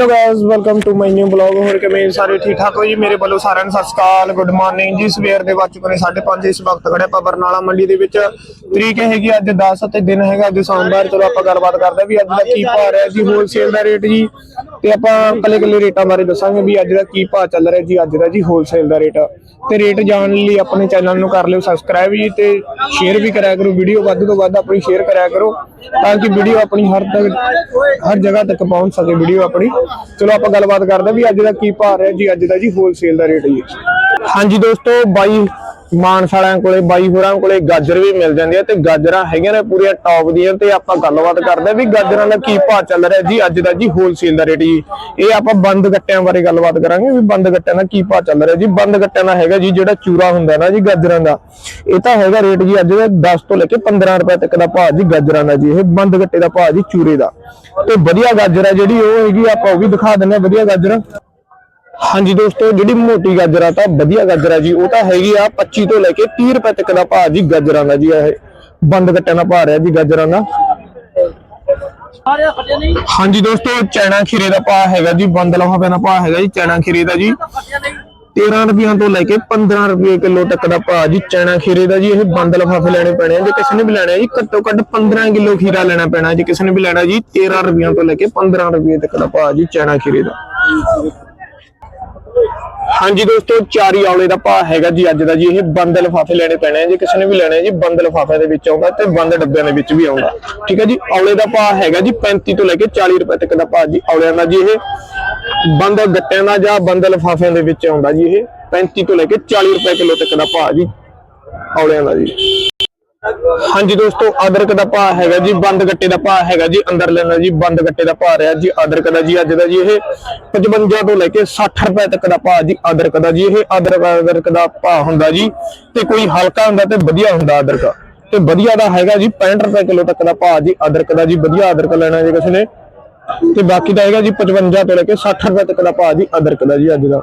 Hello guys welcome to my new blog ਹੋਰ ਕਿਵੇਂ ਸਾਰੇ ਠੀਕ ਠਾਕ ਹੋ ਜੀ? ਮੇਰੇ ਵੱਲੋਂ ਸਾਰਿਆਂ ਨੂੰ ਸਤਿ ਸ਼੍ਰੀ ਅਕਾਲ ਗੁੱਡ ਮਾਰਨਿੰਗ ਜੀ। ਸਵੇਰ ਦੇ ਵੱਜ ਚੁੱਕੇ ਨੇ 5:30 ਇਸ ਵਕਤ ਖੜੇ ਆਪਾਂ ਬਰਨਾਲਾ ਮੰਡੀ ਦੇ ਵਿੱਚ। ਤਰੀਕ ਹੈਗੀ ਅੱਜ 10 ਅਤੇ ਦਿਨ ਹੈਗਾ ਅੱਜ ਸੋਮਵਾਰ। ਚਲੋ ਆਪਾਂ ਗੱਲਬਾਤ ਕਰਦੇ ਵੀ ਅੱਜ ਦਾ ਕੀ ਭਾਅ ਰਿਹਾ ਜੀ ਹੋਲਸੇਲ ਦਾ ਰੇਟ ਜੀ। ਤੇ ਆਪਾਂ ਕੱਲੇ ਕੱਲੇ ਰੇਟਾਂ ਬਾਰੇ ਦੱਸਾਂਗੇ ਵੀ ਅੱਜ ਦਾ ਕੀ ਭਾਅ ਚੱਲ ਰਿਹਾ ਜੀ, ਅੱਜ ਦਾ ਜੀ ਹੋਲਸੇਲ ਦਾ ਰੇਟ ਤੇ ਰੇਟ ਜਾਣਨ ਲਈ ਆਪਣੇ ਚੈਨਲ ਨੂੰ ਕਰ ਲਿਓ ਸਬਸਕ੍ਰਾਈਬ ਜੀ ਤੇ ਸ਼ੇਅਰ ਵੀ ਕਰਿਆ ਕਰੋ। ਵੀਡੀਓ ਵੱਧ ਤੋਂ ਵੱਧ ਆਪਣੀ ਸ਼ੇਅਰ ਕਰਿਆ ਕਰੋ ਤਾਂ ਕਿ ਵੀਡੀਓ ਆਪਣੀ ਹਰ ਤੱਕ ਹਰ ਜਗ੍ਹਾ ਤੱਕ ਪਹੁੰਚ ਸਕੇ ਵੀਡੀਓ ਆਪਣੀ। ਚਲੋ ਆਪਾਂ ਗੱਲਬਾਤ ਕਰਦੇ ਵੀ ਅੱਜ ਦਾ ਕੀ ਭਾਅ ਰਿਹਾ ਜੀ, ਅੱਜ ਦਾ ਜੀ ਹੋਲਸੇਲ ਦਾ ਰੇਟ ਜੀ। ਹਾਂਜੀ ਦੋਸਤੋ, ਬਾਈ ਮਾਨਸਾਲਿਆਂ ਕੋਲੇ, ਬਾਈ ਹੋਰਾਂ ਕੋਲੇ ਗਾਜਰ ਵੀ ਮਿਲ ਜਾਂਦੀ ਹੈ ਤੇ ਗਾਜਰਾਂ ਹੈਗੀਆਂ ਨੇ ਪੂਰੀਆਂ ਟੌਪ ਦੀਆਂ ਤੇ ਆਪਾਂ ਗੱਲਬਾਤ ਕਰਦੇ ਵੀ ਗਾਜਰਾਂ ਦਾ ਕੀ ਭਾਅ ਚੱਲ ਰਿਹਾ ਜੀ, ਅੱਜ ਦਾ ਜੀ ਹੋਲਸੇਲ ਦਾ ਰੇਟ ਜੀ। ਇਹ ਆਪਾਂ ਬੰਦ ਗੱਟਿਆਂ ਬਾਰੇ ਗੱਲਬਾਤ ਕਰਾਂਗੇ ਵੀ ਬੰਦ ਗੱਟਿਆਂ ਦਾ ਕੀ ਭਾਅ ਚੱਲ ਰਿਹਾ ਜੀ। ਬੰਦ ਗੱਟਿਆਂ ਦਾ ਹੈਗਾ ਜੀ, ਜਿਹੜਾ ਚੂਰਾ ਹੁੰਦਾ ਨਾ ਜੀ ਗਾਜਰਾਂ ਦਾ, ਇਹ ਤਾਂ ਹੈਗਾ ਰੇਟ ਜੀ ਅੱਜ ਦਾ 10 ਤੋਂ ਲੈ ਕੇ 15 ਰੁਪਏ ਤੱਕ ਦਾ ਭਾਅ ਜੀ ਗਾਜਰਾਂ ਦਾ ਜੀ, ਇਹ ਬੰਦ ਗੱਟੇ ਦਾ ਭਾਅ ਜੀ ਚੂਰੇ ਦਾ। ਤੇ ਵਧੀਆ ਗਾਜਰ ਹੈ ਜਿਹੜੀ, ਉਹ ਹੈਗੀ ਆਪਾਂ ਉਹ ਵੀ ਦਿਖਾ ਦਿੰਦੇ ਹਾਂ ਵਧੀਆ ਗਾਜਰ। ਹਾਂਜੀ ਦੋਸਤੋ, ਜਿਹੜੀ ਮੋਟੀ ਗਾਜਰ ਆ ਤਾਂ ਵਧੀਆ ਗਾਜਰ ਆ ਜੀ, ਉਹ ਤਾਂ ਹੈਗੀ ਆ 25 ਤੋਂ ਲੈ ਕੇ 30 ਰੁਪਏ ਤੱਕ ਦਾ ਭਾਅ ਜੀ ਗਾਜਰਾਂ ਦਾ ਜੀ, ਇਹ ਬੰਦ ਕੱਟਿਆਂ ਦਾ ਭਾਅ ਰਿਹਾ ਜੀ ਗਾਜਰਾਂ ਦਾ। ਹਾਂਜੀ ਦੋਸਤੋ ਚੈਨਾ ਖੀਰੇ ਦਾ ਭਾਅ ਹੈਗਾ ਜੀ, ਬੰਦ ਲਫਾਫੇ ਦਾ ਭਾਅ ਹੈਗਾ ਜੀ ਚੈਨਾ ਖੀਰੇ ਦਾ ਜੀ। 13 ਰੁਪਈਆਂ ਤੋਂ ਲੈ ਕੇ 15 ਰੁਪਏ ਕਿਲੋ ਤੱਕ ਦਾ ਭਾਅ ਜੀ ਚੈਨਾ ਖੀਰੇ ਦਾ ਜੀ, ਇਹ ਬੰਦ ਲਫਾਫੇ ਲੈਣੇ ਪੈਣੇ ਆ ਜੇ, ਕਿਸੇ ਨੇ ਵੀ ਲੈਣਾ ਜੀ, ਘੱਟੋ ਘੱਟ 15 ਕਿਲੋ ਖੀਰਾ ਲੈਣਾ ਪੈਣਾ ਜੇ, ਕਿਸੇ ਨੇ ਵੀ ਲੈਣਾ ਜੀ 13 ਰੁਪਈਆਂ ਤੋਂ ਲੈ ਕੇ 15 ਰੁਪਏ ਤੱਕ ਦਾ ਭਾਅ ਜੀ ਚੈਨਾ ਖੀਰੇ ਦਾ। ਹਾਂਜੀ ਦੋਸਤੋ, ਚਾਰੀ ਔਲੇ ਦਾ ਭਾਅ ਹੈਗਾ ਜੀ ਅੱਜ ਦਾ ਜੀ, ਇਹ ਬੰਦ ਲਫਾਫੇ ਲੈਣੇ ਪੈਣੇ ਆ ਜੇ, ਕਿਸੇ ਨੇ ਵੀ ਲੈਣੇ ਜੀ, ਬੰਦ ਲਫਾਫੇ ਦੇ ਵਿੱਚ ਆਉਂਦਾ ਤੇ ਬੰਦ ਡੱਬਿਆਂ ਦੇ ਵਿੱਚ ਵੀ ਆਉਂਦਾ। ਠੀਕ ਹੈ ਜੀ ਔਲੇ ਦਾ ਭਾਅ ਹੈਗਾ ਜੀ 35 ਤੋਂ ਲੈ ਕੇ 40 ਰੁਪਏ ਤੱਕ ਦਾ ਭਾਅ ਜੀ ਔਲਿਆਂ ਦਾ ਜੀ ਇਹ ਬੰਦ ਗੱਟਿਆਂ ਦਾ ਜਾਂ ਬੰਦ ਲਫਾਫਿਆਂ ਦੇ ਵਿੱਚ ਆਉਂਦਾ ਜੀ ਇਹ 35 ਤੋਂ ਲੈ ਕੇ 40 ਰੁਪਏ ਕਿਲੋ ਤੱਕ ਦਾ ਭਾਅ ਜੀ ਔਲਿਆਂ ਦਾ ਜੀ। ਹਾਂਜੀ ਦੋਸਤੋ, ਅਦਰਕ ਦਾ ਭਾਅ ਹੈਗਾ ਜੀ, ਬੰਦ ਗੱਟੇ ਦਾ ਭਾਅ ਹੈਗਾ ਜੀ, ਅੰਦਰ ਲੈਣਾ ਜੀ, ਬੰਦ ਗੱਟੇ ਦਾ ਭਾਅ ਰਿਹਾ ਜੀ, ਅਦਰਕ ਦਾ ਜੀ, ਅੱਜ ਦਾ ਜੀ ਇਹ 55 ਤੋਂ ਲੈ ਕੇ 60 ਰੁਪਏ ਤੱਕ ਦਾ ਭਾਅ ਜੀ, ਅਦਰਕ ਦਾ ਜੀ, ਇਹ ਅਦਰਕ ਅਦਰਕ ਦਾ ਭਾਅ ਹੁੰਦਾ ਜੀ, ਤੇ ਕੋਈ ਹਲਕਾ ਹੁੰਦਾ ਤੇ ਵਧੀਆ ਹੁੰਦਾ ਅਦਰਕ, ਤੇ ਵਧੀਆ ਦਾ ਹੈਗਾ ਜੀ 65 ਰੁਪਏ ਕਿਲੋ ਤੱਕ ਦਾ ਭਾਅ ਜੀ, ਅਦਰਕ ਦਾ ਜੀ, ਵਧੀਆ ਅਦਰਕ ਲੈਣਾ ਜੇ ਕਿਸੇ ਨੇ। ਤੇ ਬਾਕੀ ਦਾ ਹੈਗਾ ਜੀ 55 ਤੋਂ ਲੈ ਕੇ 60 ਰੁਪਏ ਤੱਕ ਦਾ ਭਾਅ ਜੀ ਅਦਰਕ ਦਾ ਜੀ ਅੱਜ ਦਾ।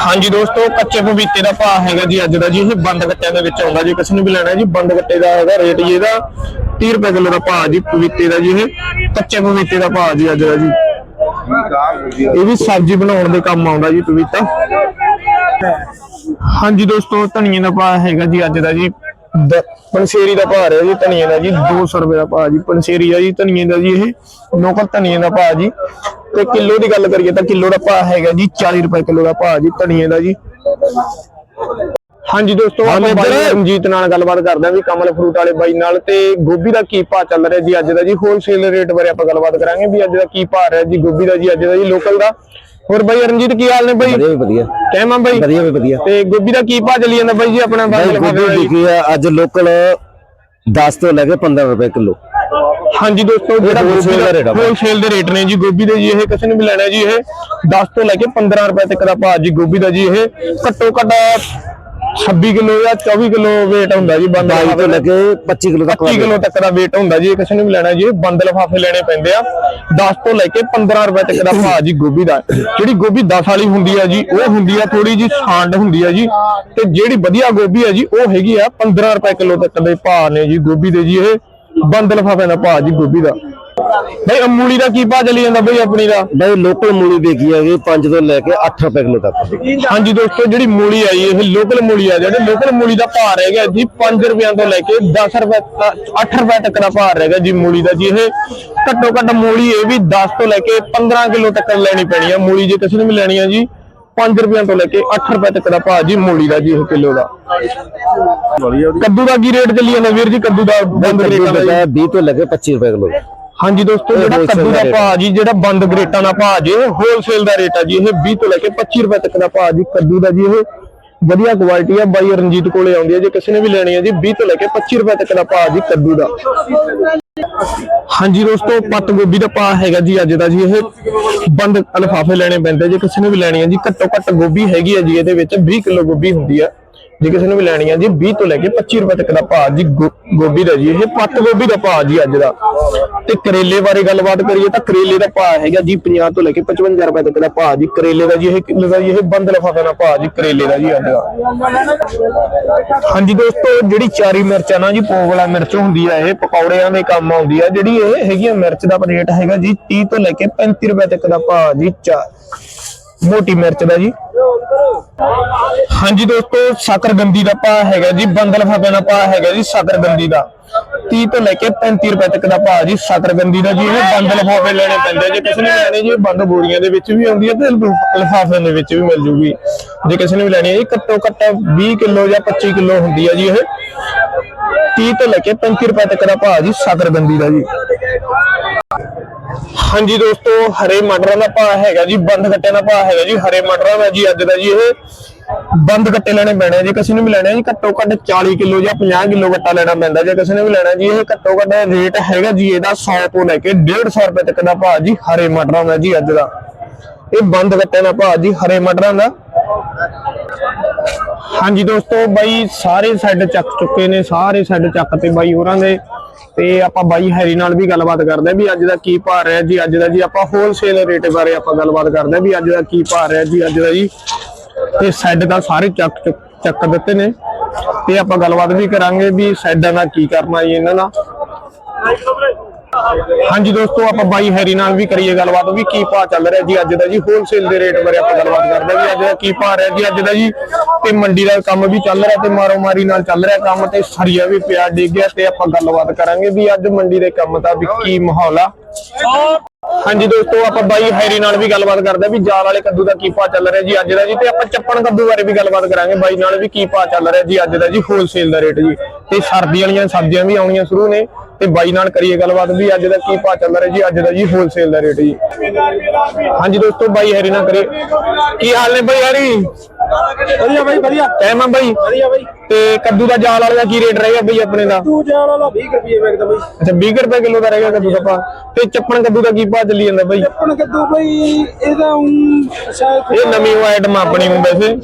ਹਾਂਜੀ ਦੋਸਤੋ, ਕੱਚੇ ਪਪੀਤੇ ਦਾ ਭਾਅ ਹੈਗਾ ਜੀ ਅੱਜ ਦਾ ਜੀ, ਇਹ ਬੰਦ ਗੱਟਿਆਂ ਦੇ ਵਿੱਚ ਆਉਂਦਾ ਜੀ, ਕਿਸੇ ਨੇ ਵੀ ਲੈਣਾ ਜੀ, ਬੰਦ ਗੱਟੇ ਦਾ ਹੈਗਾ ਰੇਟ ਜੀ ਇਹਦਾ। 30 ਰੁਪਏ ਕਿਲੋ ਦਾ ਭਾਅ ਜੀ ਪਪੀਤੇ ਦਾ ਜੀ ਇਹ, ਕੱਚੇ ਪਪੀਤੇ ਦਾ ਭਾਅ ਜੀ ਅੱਜ ਦਾ ਜੀ। ਇਹ ਵੀ ਸਬਜ਼ੀ ਬਣਾਉਣ ਦੇ ਕੰਮ ਆਉਂਦਾ ਜੀ ਪਪੀਤਾ ਹਾਂਜੀ ਦੋਸਤੋ, ਧਨੀਏ ਦਾ ਭਾਅ ਹੈਗਾ ਜੀ ਅੱਜ ਦਾ ਜੀ। ਪਨਸੇਰੀ ਦਾ ਭਾਅ ਹੈ ਜੀ ਧਨੀਏ ਦਾ ਜੀ 200 ਰੁਪਏ ਦਾ ਭਾਅ ਜੀ ਪਨਸੇਰੀ ਆ ਜੀ ਧਨੀਏ ਦਾ ਜੀ ਇਹ ਨੋਕਲ ਧਨੀਏ ਦਾ ਭਾਅ ਜੀ। ਤੇ ਕਿਲੋ ਦੀ ਗੱਲ ਕਰੀਏ ਤਾਂ ਕਿਲੋ ਦਾ ਭਾਅ ਹੈਗਾ ਜੀ 40 ਰੁਪਏ ਕਿਲੋ ਦਾ ਭਾਅ ਜੀ ਧਨੀਏ ਦਾ ਜੀ। ਹਾਂਜੀ ਦੋਸਤੋ ਆਪਾਂ ਬਾਈ ਰਣਜੀਤ ਨਾਲ ਗੱਲਬਾਤ ਕਰਦੇ ਹਾਂ ਵੀ ਕਮਲ ਫਰੂਟ ਵਾਲੇ ਬਾਈ ਨਾਲ। ਤੇ ਗੋਭੀ ਦਾ ਕੀ ਭਾਅ ਚੱਲ ਰਿਹਾ ਜੀ ਅੱਜ ਦਾ ਜੀ? ਹੋਲਸੇਲ ਰੇਟ ਬਾਰੇ ਆਪਾਂ ਗੱਲਬਾਤ ਕਰਾਂਗੇ ਵੀ ਅੱਜ ਦਾ ਕੀ ਭਾਅ ਰਿਹਾ ਜੀ ਗੋਭੀ ਦਾ ਜੀ ਅੱਜ ਦਾ ਜੀ ਲੋਕਲ ਦਾ। ਹੋਰ ਬਾਈ ਰਣਜੀਤ ਕੀ ਹਾਲ ਨੇ ਬਾਈ? ਵਧੀਆ ਵੀ ਵਧੀਆ। ਕਹਿਮਾ ਬਾਈ? ਵਧੀਆ ਵੀ ਵਧੀਆ। ਤੇ ਗੋਭੀ ਦਾ ਕੀ ਭਾਅ ਚੱਲੀ ਜਾਂਦਾ ਬਾਈ ਜੀ ਆਪਣਾ ਬਾਈ ਗੋਭੀ ਵਿਕੀ ਆ ਅੱਜ ਲੋਕਲ 10 ਤੋਂ ਲੈ ਕੇ 15 ਰੁਪਏ ਕਿਲੋ। ਹਾਂਜੀ ਦੋਸਤੋ ਜਿਹੜਾ। ਹੋਲਸੇਲ ਦੇ ਰੇਟ ਨੇ ਜੀ ਗੋਭੀ ਦੇ ਜੀ ਇਹ ਕਿਸੇ ਨੇ ਵੀ ਲੈਣਾ ਜੀ ਇਹ 10 ਤੋਂ ਲੈ ਕੇ 15 ਰੁਪਏ ਤੱਕ ਦਾ ਭਾਅ ਜੀ ਗੋਭੀ ਦਾ ਜੀ ਇਹ ਘੱਟੋ ਘੱਟ 26 ਕਿਲੋ ਜਾਂ 24 ਕਿਲੋ weight ਹੁੰਦਾ ਜੀ ਬੰਦ 22 ਤੋਂ ਲੈ ਕੇ 25 ਕਿਲੋ ਤੱਕ 25 ਕਿਲੋ ਤੱਕ ਦਾ weight ਹੁੰਦਾ ਜੀ ਇਹ ਕਿਸੇ ਨੇ ਵੀ ਲੈਣਾ ਜੀ ਬੰਦ ਲਫਾਫੇ ਲੈਣੇ ਪੈਂਦੇ ਆ। 10 ਤੋਂ ਲੈ ਕੇ 15 ਰੁਪਏ ਤੱਕ ਦਾ ਭਾਅ ਜੀ ਗੋਭੀ ਦਾ। ਜਿਹੜੀ ਗੋਭੀ 10 ਵਾਲੀ ਹੁੰਦੀ ਆ ਜੀ ਉਹ ਹੁੰਦੀ ਆ ਥੋੜੀ ਜੀ ਛਾਂਡ ਹੁੰਦੀ ਆ ਜੀ। ਤੇ ਜਿਹੜੀ ਵਧੀਆ ਗੋਭੀ ਆ ਜੀ ਉਹ ਹੈਗੀ ਆ 15 ਰੁਪਏ ਕਿਲੋ ਤੱਕ ਦੇ ਭਾਅ ਨੇ ਜੀ ਗੋਭੀ ਦੇ ਜੀ ਇਹ। ਬੰਦ ਲਫਾਫੇ ਦਾ ਭਾਅ ਜੀ ਗੋਭੀ ਦਾ। ਬਈ ਮੂਲੀ ਦਾ ਕੀ ਭਾਅ ਚੱਲੀ ਜਾਂਦਾ ਬਈ ਆਪਣੀ ਦਾ? ਭਾਈ ਲੋਕਲ ਮੂਲੀ ਵਿਕੀ ਹੈਗੀ 5 ਤੋਂ ਲੈ ਕੇ 8 ਰੁਪਏ ਕਿਲੋ ਤੱਕ। ਹਾਂਜੀ ਦੋਸਤੋ ਜਿਹੜੀ ਮੂਲੀ ਆਈ ਇਹ ਲੋਕਲ ਮੂਲੀ ਆ ਜਿਹੜੇ ਲੋਕਲ ਮੂਲੀ ਦਾ ਭਾਅ ਰਹਿ ਗਿਆ ਜੀ 5 ਰੁਪਈਆਂ ਤੋਂ ਲੈ ਕੇ 10 ਰੁਪਏ ਤੱਕ 8 ਰੁਪਏ ਤੱਕ ਦਾ ਭਾਅ ਰਹਿ ਗਿਆ ਜੀ ਮੂਲੀ ਦਾ ਜੀ। ਇਹ ਘੱਟੋ ਘੱਟ ਮੂਲੀ ਇਹ ਵੀ 10 ਤੋਂ ਲੈ ਕੇ 15 ਕਿਲੋ ਤੱਕ ਲੈਣੀ ਪੈਣੀ ਆ ਮੂਲੀ ਜੇ ਕਿਸੇ ਨੇ ਵੀ ਲੈਣੀ ਆ ਜੀ 5 ਰੁਪਈਆਂ ਤੋਂ ਲੈ ਕੇ 8 ਰੁਪਏ ਤੱਕ ਦਾ ਭਾਅ ਜੀ ਮੂਲੀ ਦਾ ਜੀ ਇਹ ਕਿਲੋ ਦਾ। ਕੱਦੂ ਦਾ ਕੀ ਰੇਟ ਚੱਲੀ ਜਾਂਦਾ ਵੀਰ ਜੀ? ਕੱਦੂ? ਦਾ 20 ਤੋਂ ਲੈ ਕੇ 25 ਰੁਪਏ ਕਿਲੋ। ਹਾਂਜੀ ਦੋਸਤੋ ਜਿਹੜਾ ਕੱਦੂ ਦਾ ਭਾਅ ਜੀ ਜਿਹੜਾ ਬੰਦ ਗਰੇਟਾਂ ਦਾ ਭਾਅ ਜੀ ਹੋਲਸੇਲ ਦਾ ਰੇਟ ਆ ਜੀ ਇਹ 20 ਤੋਂ ਲੈ ਕੇ 25 ਰੁਪਏ ਤੱਕ ਦਾ ਭਾਅ ਜੀ ਕੱਦੂ ਦਾ ਜੀ ਇਹ ਵਧੀਆ ਕੁਆਲਿਟੀ ਆ। ਬਾਈ ਰਣਜੀਤ ਕੋਲੇ ਆਉਂਦੀ ਹੈ ਜੇ ਕਿਸੇ ਨੇ ਵੀ ਲੈਣੀ ਹੈ ਜੀ 20 ਤੋਂ ਲੈ ਕੇ 25 ਰੁਪਏ ਤੱਕ ਦਾ ਭਾਅ ਜੀ ਕੱਦੂ ਦਾ। ਹਾਂਜੀ ਦੋਸਤੋ ਪੱਤ ਗੋਭੀ ਦਾ ਭਾਅ ਹੈਗਾ ਜੀ ਅੱਜ ਦਾ ਜੀ ਇਹ ਬੰਦ ਲਿਫਾਫੇ ਲੈਣੇ ਪੈਂਦੇ ਜੇ ਕਿਸੇ ਨੇ ਵੀ ਲੈਣੀ ਹੈ ਜੀ ਘੱਟੋ ਘੱਟ ਗੋਭੀ ਹੈਗੀ ਹੈ ਜੀ ਇਹਦੇ ਵਿੱਚ 20 ਕਿਲੋ ਗੋਭੀ ਹੁੰਦੀ ਆ। ਜੇ ਕਿਸੇ ਨੂੰ ਵੀ ਲੈਣੀ ਆ ਜੀ 20 ਤੋਂ ਲੈ ਕੇ 25 ਰੁਪਏ ਤੱਕ ਦਾ ਭਾਅ ਜੀ ਗੋਭੀ ਦਾ ਜੀ, ਇਹ ਪੱਤ ਗੋਭੀ ਦਾ ਭਾਅ ਜੀ ਅੱਜ ਦਾ। ਤੇ ਕਰੇਲੇ ਬਾਰੇ ਗੱਲਬਾਤ ਕਰੀਏ ਤਾਂ ਕਰੇਲੇ ਦਾ ਭਾਅ ਹੈਗਾ ਜੀ 50 ਤੋਂ ਲੈ ਕੇ 55 ਰੁਪਏ ਤੱਕ ਦਾ ਭਾਅ ਜੀ, ਕਰੇਲੇ ਦਾ ਜੀ, ਇਹ ਕਿਲੋ ਦਾ ਜੀ, ਇਹ ਬੰਦ ਲਫਾਫੇ ਦਾ ਭਾਅ ਜੀ, ਕਰੇਲੇ ਦਾ ਜੀ ਅੱਜ ਦਾ। ਹਾਂਜੀ ਦੋਸਤੋ, ਜਿਹੜੀ ਚਾਰੀ ਮਿਰਚ ਆ ਨਾ ਜੀ ਪੋਗ ਵਾਲਾ ਮਿਰਚ ਹੁੰਦੀ ਆ, ਇਹ ਪਕੌੜਿਆਂ ਦੇ ਕੰਮ ਆਉਂਦੀ ਆ। ਜਿਹੜੀ ਇਹ ਹੈਗੀ ਆ ਮਿਰਚ ਦਾ ਰੇਟ ਹੈਗਾ ਜੀ 30 ਤੋਂ ਲੈ ਕੇ 35 ਰੁਪਏ ਤੱਕ ਦਾ ਭਾਅ ਜੀ, ਚਾ, ਮੋਟੀ ਮਿਰਚ ਦਾ ਜੀ। ਹਾਂਜੀ ਦੋਸਤੋ, ਸ਼ੱਕਰਗੰਦੀ ਦਾ ਭਾਅ ਹੈਗਾ ਜੀ ਬੰਦ ਲਫਾਫੇ ਦਾ ਭਾਅ ਹੈਗਾ ਜੀ, ਸ਼ੱਕਰਗੰਦੀ ਦਾ। 30 ਤੋਂ ਲੈ ਕੇ 35 ਰੁਪਏ ਤੱਕ ਦਾ ਭਾਅ ਜੀ, ਸ਼ੱਕਰਗੰਦੀ ਦਾ ਜੀ ਇਹ ਬੰਦ ਲਫਾਫੇ ਲੈਣੇ ਪੈਂਦੇ ਜੇ ਕਿਸੇ ਨੇ ਲੈਣੇ ਜੀ, ਬੰਦ ਬੋਰੀਆਂ ਦੇ ਵਿੱਚ ਵੀ ਆਉਂਦੀ ਹੈ ਤੇ ਲਫਾਫਿਆਂ ਦੇ ਵਿੱਚ ਵੀ ਮਿਲ ਜੂਗੀ। ਜੇ ਕਿਸੇ ਨੇ ਵੀ ਲੈਣੀ ਹੈ ਜੀ, ਘੱਟੋ ਘੱਟ 20 ਕਿਲੋ ਜਾਂ 25 ਕਿਲੋ ਹੁੰਦੀ ਹੈ ਜੀ ਇਹ। 30 ਤੋਂ ਲੈ ਕੇ 35 ਰੁਪਏ ਤੱਕ ਦਾ ਭਾਅ ਜੀ, ਸ਼ੱਕਰਗੰਦੀ ਦਾ ਜੀ। ਹਾਂਜੀ ਦੋਸਤੋ, ਹਰੇ ਮਟਰਾਂ ਦਾ ਭਾਅ ਹੈਗਾ ਜੀ, ਬੰਦ ਗੱਟਿਆਂ ਦਾ ਭਾਅ ਹੈਗਾ ਜੀ, ਹਰੇ ਮਟਰਾਂ ਦਾ ਜੀ, ਅੱਜ ਦਾ ਜੀ ਇਹ ਬੰਦ ਕੱਟੇ ਲੈਣੇ ਪੈਣੇ ਆ। ਕਿਸੇ ਨੇ ਵੀ ਲੈਣਾ ਜੀ, ਘੱਟੋ ਘੱਟ 40 ਕਿਲੋ ਜਾਂ 50 ਕਿਲੋ ਗੱਟਾ ਲੈਣਾ ਪੈਂਦਾ ਜੇ, ਕਿਸੇ ਨੇ ਵੀ ਲੈਣਾ ਜੀ, ਇਹ ਘੱਟੋ ਘੱਟ ਰੇਟ ਹੈਗਾ ਜੀ, ਇਹਦਾ 100 ਤੋਂ ਲੈ ਕੇ 150 ਰੁਪਏ ਤੱਕ ਦਾ ਭਾਅ ਜੀ, ਹਰੇ ਮਟਰਾਂ ਦਾ ਜੀ, ਅੱਜ ਦਾ ਇਹ ਬੰਦ ਕੱਟਿਆਂ ਦਾ ਭਾਅ ਜੀ, ਹਰੇ ਮਟਰਾਂ ਦਾ ਹਾਂਜੀ ਦੋਸਤੋ, ਬਾਈ, ਸਾਰੇ ਸੈੱਡ ਚੱਕ ਚੁੱਕੇ ਨੇ, ਸਾਰੇ ਸੈੱਡ ਚੱਕ ਤੇ ਬਾਈ ਹੋਰਾਂ ਦੇ ਤੇ ਆਪਾਂ ਬਾਈ ਹੈਰੀ ਨਾਲ ਵੀ ਗੱਲਬਾਤ ਕਰਦੇ ਆ ਵੀ ਅੱਜ ਦਾ ਕੀ ਭਾਅ ਰਿਹਾ ਜੀ, ਅੱਜ ਦਾ ਜੀ ਆਪਾਂ ਹੋਲਸੇਲ ਰੇਟ ਬਾਰੇ ਆਪਾਂ ਗੱਲਬਾਤ ਕਰਦੇ ਆ ਵੀ ਅੱਜ ਦਾ ਕੀ ਭਾਅ ਰਿਹਾ ਜੀ, ਅੱਜ ਦਾ ਜੀ। ਤੇ ਸੈੱਡ ਦਾ ਸਾਰੇ ਚੱਕ ਚੱਕ ਦਿੱਤੇ ਨੇ। ਤੇ ਆਪਾਂ ਗੱਲਬਾਤ ਵੀ ਕਰਾਂਗੇ ਵੀ ਸੈੱਡਾਂ ਦਾ ਕੀ ਕਰਨਾ ਜੀ ਇਹਨਾਂ ਦਾ ਹਾਂਜੀ ਦੋਸਤੋ, ਆਪਾਂ ਬਾਈ ਹੈਰੀ ਨਾਲ ਵੀ ਕਰੀਏ ਗੱਲਬਾਤ। ਵੀ ਕੀ ਭਾਅ ਚੱਲ ਰਿਹਾ ਜੀ ਅੱਜ ਦਾ ਜੀ? ਹੋਲਸੇਲ ਦੇ ਰੇਟ ਬਾਰੇ ਆਪਾਂ ਗੱਲਬਾਤ ਕਰਦੇ ਵੀ ਅੱਜ ਦਾ ਕੀ ਭਾਅ ਰਿਹਾ ਜੀ ਅੱਜ ਦਾ ਜੀ? ਤੇ ਮੰਡੀ ਦਾ ਕੰਮ ਵੀ ਚੱਲ ਰਿਹਾ ਤੇ ਮਾਰੋ ਮਾਰੀ ਨਾਲ ਚੱਲ ਰਿਹਾ ਕੰਮ ਤੇ ਸਰੀਆ ਵੀ ਪਿਆ, ਡਿੱਗ ਗਿਆ ਤੇ ਆਪਾਂ ਗੱਲਬਾਤ ਕਰਾਂਗੇ ਵੀ ਅੱਜ ਮੰਡੀ ਦੇ ਕੰਮ ਦਾ ਵੀ ਕੀ ਮਾਹੌਲ ਆ। ਹਾਂਜੀ ਦੋਸਤੋ, ਆਪਾਂ ਬਾਈ ਹੈਰੀ ਨਾਲ ਵੀ ਗੱਲਬਾਤ ਕਰਦੇ ਹਾਂ ਵੀ ਜਾਲ ਵਾਲੇ ਕੱਦੂ ਦਾ ਕੀ ਭਾਅ ਚੱਲ ਰਿਹਾ ਜੀ ਅੱਜ ਦਾ ਜੀ, ਤੇ ਆਪਾਂ ਚੱਪਣ ਕੱਦੂ ਬਾਰੇ ਵੀ ਗੱਲਬਾਤ ਕਰਾਂਗੇ ਬਾਈ ਨਾਲ ਵੀ ਕੀ ਭਾਅ ਚੱਲ ਰਿਹਾ ਜੀ ਅੱਜ ਦਾ ਜੀ ਹੋਲਸੇਲ ਦਾ ਰੇਟ ਜੀ। ਤੇ ਸਰਦੀ ਵਾਲੀਆਂ ਸਬਜ਼ੀਆਂ ਵੀ ਆਉਣੀਆਂ ਸ਼ੁਰੂ ਨੇ, ਤੇ ਬਾਈ ਨਾਲ ਕਰੀਏ ਗੱਲਬਾਤ ਵੀ ਅੱਜ ਦਾ ਕੀ ਭਾਅ ਚੱਲ ਰਿਹਾ ਜੀ, ਅੱਜ ਦਾ ਜੀ ਹੋਲਸੇਲ ਦਾ ਰੇਟ ਜੀ। ਹਾਂਜੀ ਦੋਸਤੋ, ਬਾਈ ਹੈਰੀ ਨਾਲ ਕਰੀਏ। ਕੀ ਹਾਲ ਨੇ ਬਾਈ ਹੈਰੀ? ਵਧੀਆ ਬਾਈ ਵਧੀਆ। ਟਾਈਮ ਆ ਬਾਈ। ਵਧੀਆ ਬਾਈ। ਤੇ ਕੱਦੂ ਦਾ ਜਾਲ ਵਾਲੇ ਦਾ ਕੀ ਰੇਟ ਰਹੇਗਾ ਬਾਈ ਆਪਣੇ ਦਾ? ਤੂੰ ਜਾਣ ਵਾਲਾ 20 ਰੁਪਏ ਵੇਚਦਾ ਬਾਈ। ਅੱਛਾ 20 ਰੁਪਏ ਕਿਲੋ ਦਾ ਰਹੇਗਾ ਕੱਦੂ ਦਾ ਤੇ ਚੱਪਣ ਕੱਦੂ ਦਾ ਕੀ ਭਾਅ ਚੱਲੀ ਜਾਂਦਾ ਬਾਈ? ਆਪਣ ਕੱਦੂ ਬਾਈ ਇਹਦਾ ਸ਼ਾਇਦ ਇਹ ਨਵੀਂ ਆਈਟਮ ਆਪਣੀ ਨੂੰ ਵੈਸੇ।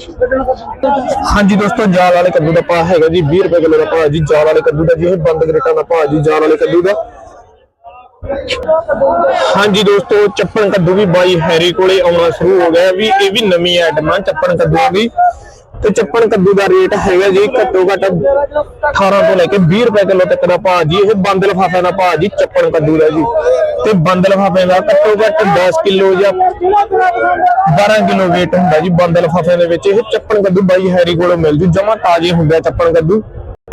ਹਾਂਜੀ ਦੋਸਤੋ ਜਾਲ ਵਾਲੇ ਕੱਦੂ ਦਾ ਭਾਅ ਹੈਗਾ ਜੀ 20 ਰੁਪਏ ਕਿਲੋ ਦਾ ਭਾਅ ਜੀ। ਜਾਲ ਵਾਲੇ ਕੱਦੂ ਦਾ ਜੀ ਇਹ ਬੰਦ ਗਰੇਟਾਂ ਦਾ ਭਾਅ ਜੀ ਜਾਲ ਵਾਲੇ ਕੱਦੂ ਦਾ। ਹਾਂਜੀ ਦੋਸਤੋ, ਚੱਪਣ ਕੱਦੂ ਵੀ ਬਾਈ ਹੈਰੀ ਕੋਲੇ ਆਉਣਾ ਸ਼ੁਰੂ ਹੋ ਗਿਆ ਵੀ ਇਹ ਵੀ ਨਵੀਂ ਆਈਟਮ ਆ ਚੱਪਣ ਕੱਦੂ ਦੀ। ਤੇ ਚੱਪਣ ਕੱਦੂ ਦਾ ਰੇਟ ਹੈਗਾ ਜੀ ਘੱਟੋ ਘੱਟ 18 ਤੋਂ ਲੈ ਕੇ 20 ਰੁਪਏ ਕਿਲੋ ਤੱਕ ਦਾ ਭਾਅ ਜੀ, ਇਹ ਬੰਦ ਲਫਾਫਿਆਂ ਦਾ ਭਾਅ ਜੀ ਚੱਪਣ ਕੱਦੂ ਦਾ ਜੀ। ਤੇ ਬੰਦ ਲਫਾਫਿਆਂ ਦਾ ਘੱਟੋ ਘੱਟ 10 ਕਿਲੋ ਜਾਂ 12 ਕਿਲੋ weight ਹੁੰਦਾ ਜੀ ਬੰਦ ਲਫਾਫਿਆਂ ਦੇ ਵਿੱਚ। ਇਹ ਚੱਪਣ ਕੱਦੂ ਬਾਈ ਹੈਰੀ ਕੋਲੋਂ ਮਿਲ ਜੂ, ਜਮਾ ਤਾਜ਼ੇ ਹੁੰਦੇ ਚੱਪਣ ਕੱਦੂ।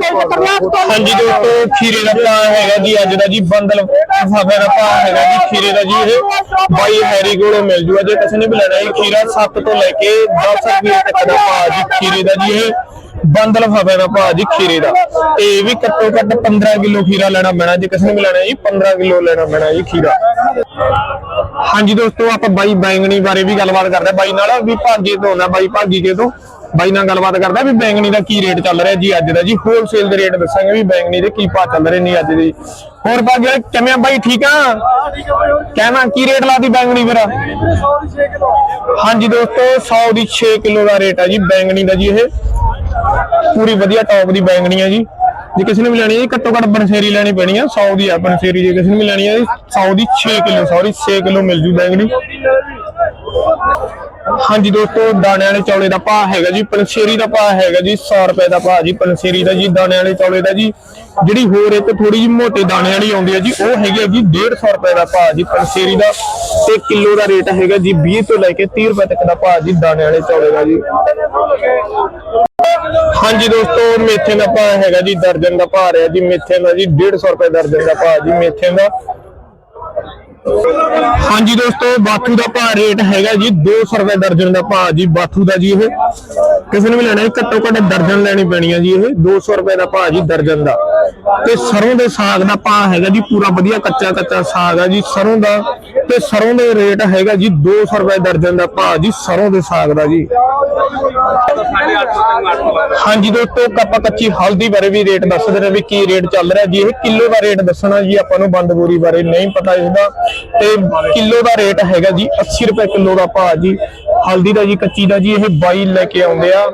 ਹਾਂਜੀ ਦੋਸਤੋ ਖੀਰੇ ਦਾ ਭਾਅ ਹੈਗਾ ਜੀ ਅੱਜ ਦਾ ਜੀ ਬੰਦ ਲਫਾਫੇ ਦਾ ਭਾਅ ਹੈਗਾ ਜੀ, ਖੀਰੇ ਦਾ ਜੀ ਇਹ। ਬਾਈ ਹੈਰੀ ਕੋਲੋਂ ਮਿਲ ਜੂਗਾ, ਜੇ ਕਿਸੇ ਨੇ ਵੀ ਲੈਣਾ ਹੈ ਖੀਰਾ 7 ਤੋਂ ਲੈ ਕੇ 10 ਰੁਪਏ ਤੱਕ ਦਾ ਭਾਅ ਜੀ, ਖੀਰੇ ਦਾ ਜੀ ਇਹ। ਬੰਦ ਲਫਾਫੇ ਦਾ ਭਾਅ ਜੀ, ਖੀਰੇ ਦਾ। ਇਹ ਵੀ ਘੱਟੋ ਘੱਟ 15 ਕਿਲੋ ਖੀਰਾ ਲੈਣਾ ਪੈਣਾ, ਜੇ ਕਿਸੇ ਨੇ ਵੀ ਲੈਣਾ ਜੀ 15 ਕਿਲੋ ਲੈਣਾ ਪੈਣਾ ਜੀ ਖੀਰਾ। ਹਾਂਜੀ ਦੋਸਤੋ, ਆਪਾਂ ਬਾਈ ਬੈਂਗਣੀ ਬਾਰੇ ਵੀ ਗੱਲਬਾਤ ਕਰਦੇ ਬਾਈ ਨਾਲ ਵੀ ਭਾਗੇ ਤੋਂ ਨਾ ਬਾਈ ਭਾਗੀ ਕੇ ਤੋਂ? ਬਾਈ ਨਾਲ ਗੱਲਬਾਤ ਕਰਦਾ ਵੀ ਬੈਂਗਣੀ ਦਾ ਕੀ ਰੇਟ ਚੱਲ ਰਿਹਾ ਜੀ ਅੱਜ ਦਾ ਜੀ ਹੋਲਸੇਲ ਦੇ ਰੇਟ ਦੱਸਾਂਗੇ ਵੀ ਬੈਂਗਣੀ ਦੇ ਕੀ ਭਾਅ ਚੱਲ ਰਹੇ ਨੇ ਅੱਜ ਦੇ। ਹੋਰ ਭਾਗੇ ਕਿਵੇਂ ਆ ਬਾਈ, ਠੀਕ ਆ? ਕਹਿਣਾ, ਕੀ ਰੇਟ ਲਾਦੀ ਬੈਂਗਣੀ ਫਿਰ? ਹਾਂਜੀ ਦੋਸਤੋ 100 ਦੀ 6 ਕਿਲੋ ਦਾ ਰੇਟ ਆ ਜੀ ਬੈਂਗਣੀ ਦਾ ਜੀ ਇਹ। ਪੂਰੀ ਵਧੀਆ ਟੌਪ ਦੀ ਬੈਂਗਣੀ ਆ ਜੀ। ਜੇ ਕਿਸੇ ਨੇ ਵੀ ਲੈਣੀ ਹੈ ਜੀ, ਘੱਟੋ ਘੱਟ ਬਨਸੇਰੀ ਲੈਣੀ ਪੈਣੀ ਆ 100 ਦੀ ਆ ਬਨਸੇਰੀ। ਜੇ ਕਿਸੇ ਨੇ ਵੀ ਲੈਣੀ ਹੈ ਜੀ 100 ਦੀ 6 ਕਿਲੋ ਸੌਰੀ 6 ਕਿਲੋ ਮਿਲ ਜੂ ਬੈਂਗਣੀ। ਹਾਂਜੀ ਦੋਸਤੋ ਦਾਣੇ ਵਾਲੇ ਚੌਲੇ ਦਾ ਭਾਅ ਹੈਗਾ ਜੀ ਪਨਸੇਰੀ ਦਾ ਭਾਅ ਹੈਗਾ ਜੀ 100 ਰੁਪਏ ਦਾ ਭਾਅ ਜੀ ਪਨਸੇਰੀ ਦਾ ਜੀ ਦਾਣੇ ਵਾਲੇ ਚੌਲੇ ਦਾ ਜੀ। ਜਿਹੜੀ ਹੋਰ ਇੱਕ ਥੋੜੀ ਜਿਹੀ ਮੋਟੇ ਦਾਣੇ ਵਾਲੀ ਆਉਂਦੀ ਹੈ ਜੀ, ਉਹ ਹੈਗੀ ਹੈ ਜੀ 150 ਰੁਪਏ ਦਾ ਭਾਅ ਜੀ ਪਨਸੇਰੀ ਦਾ। ਤੇ ਕਿਲੋ ਦਾ ਰੇਟ ਹੈਗਾ ਜੀ 20 ਤੋਂ ਲੈ ਕੇ 30 ਰੁਪਏ ਤੱਕ ਦਾ ਭਾਅ ਜੀ ਦਾਣੇ ਵਾਲੇ ਚੌਲੇ ਦਾ ਜੀ। ਹਾਂਜੀ ਦੋਸਤੋ, ਮੇਥੇ ਦਾ ਭਾਅ ਹੈਗਾ ਜੀ, ਦਰਜਨ ਦਾ ਭਾਅ ਰਿਹਾ ਜੀ, ਮੇਥੇ ਦਾ ਜੀ 150 ਰੁਪਏ ਦਰਜਨ ਦਾ ਭਾਅ ਜੀ, ਮੇਥੇ ਦਾ। ਹਾਂਜੀ ਦੋਸਤੋ, ਬਾਥੂ ਦਾ ਭਾਅ ਰੇਟ ਹੈਗਾ ਜੀ 200 ਰੁਪਏ ਦਰਜਨ ਦਾ ਭਾਅ ਜੀ, ਬਾਥੂ ਦਾ ਜੀ ਇਹ। ਕਿਸੇ ਨੂੰ ਵੀ ਲੈਣਾ ਹੈ, ਘੱਟੋ ਘੱਟ ਦਰਜਨ ਲੈਣੀ ਪੈਣੀ ਹੈ ਜੀ ਇਹ 200 ਰੁਪਏ ਦਾ ਭਾਅ ਜੀ ਦਰਜਨ ਦਾ। ਤੇ ਸਰੋਂ ਦੇ ਸਾਗ ਦਾ ਭਾਅ ਹੈਗਾ ਜੀ, ਪੂਰਾ ਵਧੀਆ ਕੱਚਾ ਕੱਚਾ ਸਾਗ ਹੈ ਜੀ, ਸਰੋਂ ਦਾ ਤੇ ਸਰੋਂ ਦੇ ਰੇਟ ਹੈਗਾ ਜੀ 200 ਰੁਪਏ ਦਰਜਨ ਦਾ ਭਾਅ ਜੀ, ਸਰੋਂ ਦੇ ਸਾਗ ਦਾ ਜੀ। ਹਾਂਜੀ ਦੋਸਤੋ ਆਪਾਂ ਕੱਚੀ ਹਲਦੀ ਬਾਰੇ ਵੀ ਰੇਟ ਦੱਸ ਰਹੇ ਵੀ ਕੀ ਰੇਟ ਚੱਲ ਰਿਹਾ ਜੀ। ਇਹ ਕਿਲੋ ਦਾ ਰੇਟ ਦੱਸਣਾ ਜੀ ਆਪਾਂ ਨੂੰ ਬੰਦ ਬੋਰੀ ਬਾਰੇ ਨਹੀਂ ਪਤਾ ਇਸਦਾ ਤੇ ਕਿਲੋ ਦਾ ਰੇਟ ਹੈਗਾ ਜੀ 80 ਰੁਪਏ ਕਿਲੋ ਦਾ ਭਾਅ ਜੀ। ਹਲਦੀ ਦਾ ਜੀ, ਕੱਚੀ ਦਾ ਜੀ, ਇਹ 22 ਲੈ ਕੇ ਆਉਂਦੇ ਆ।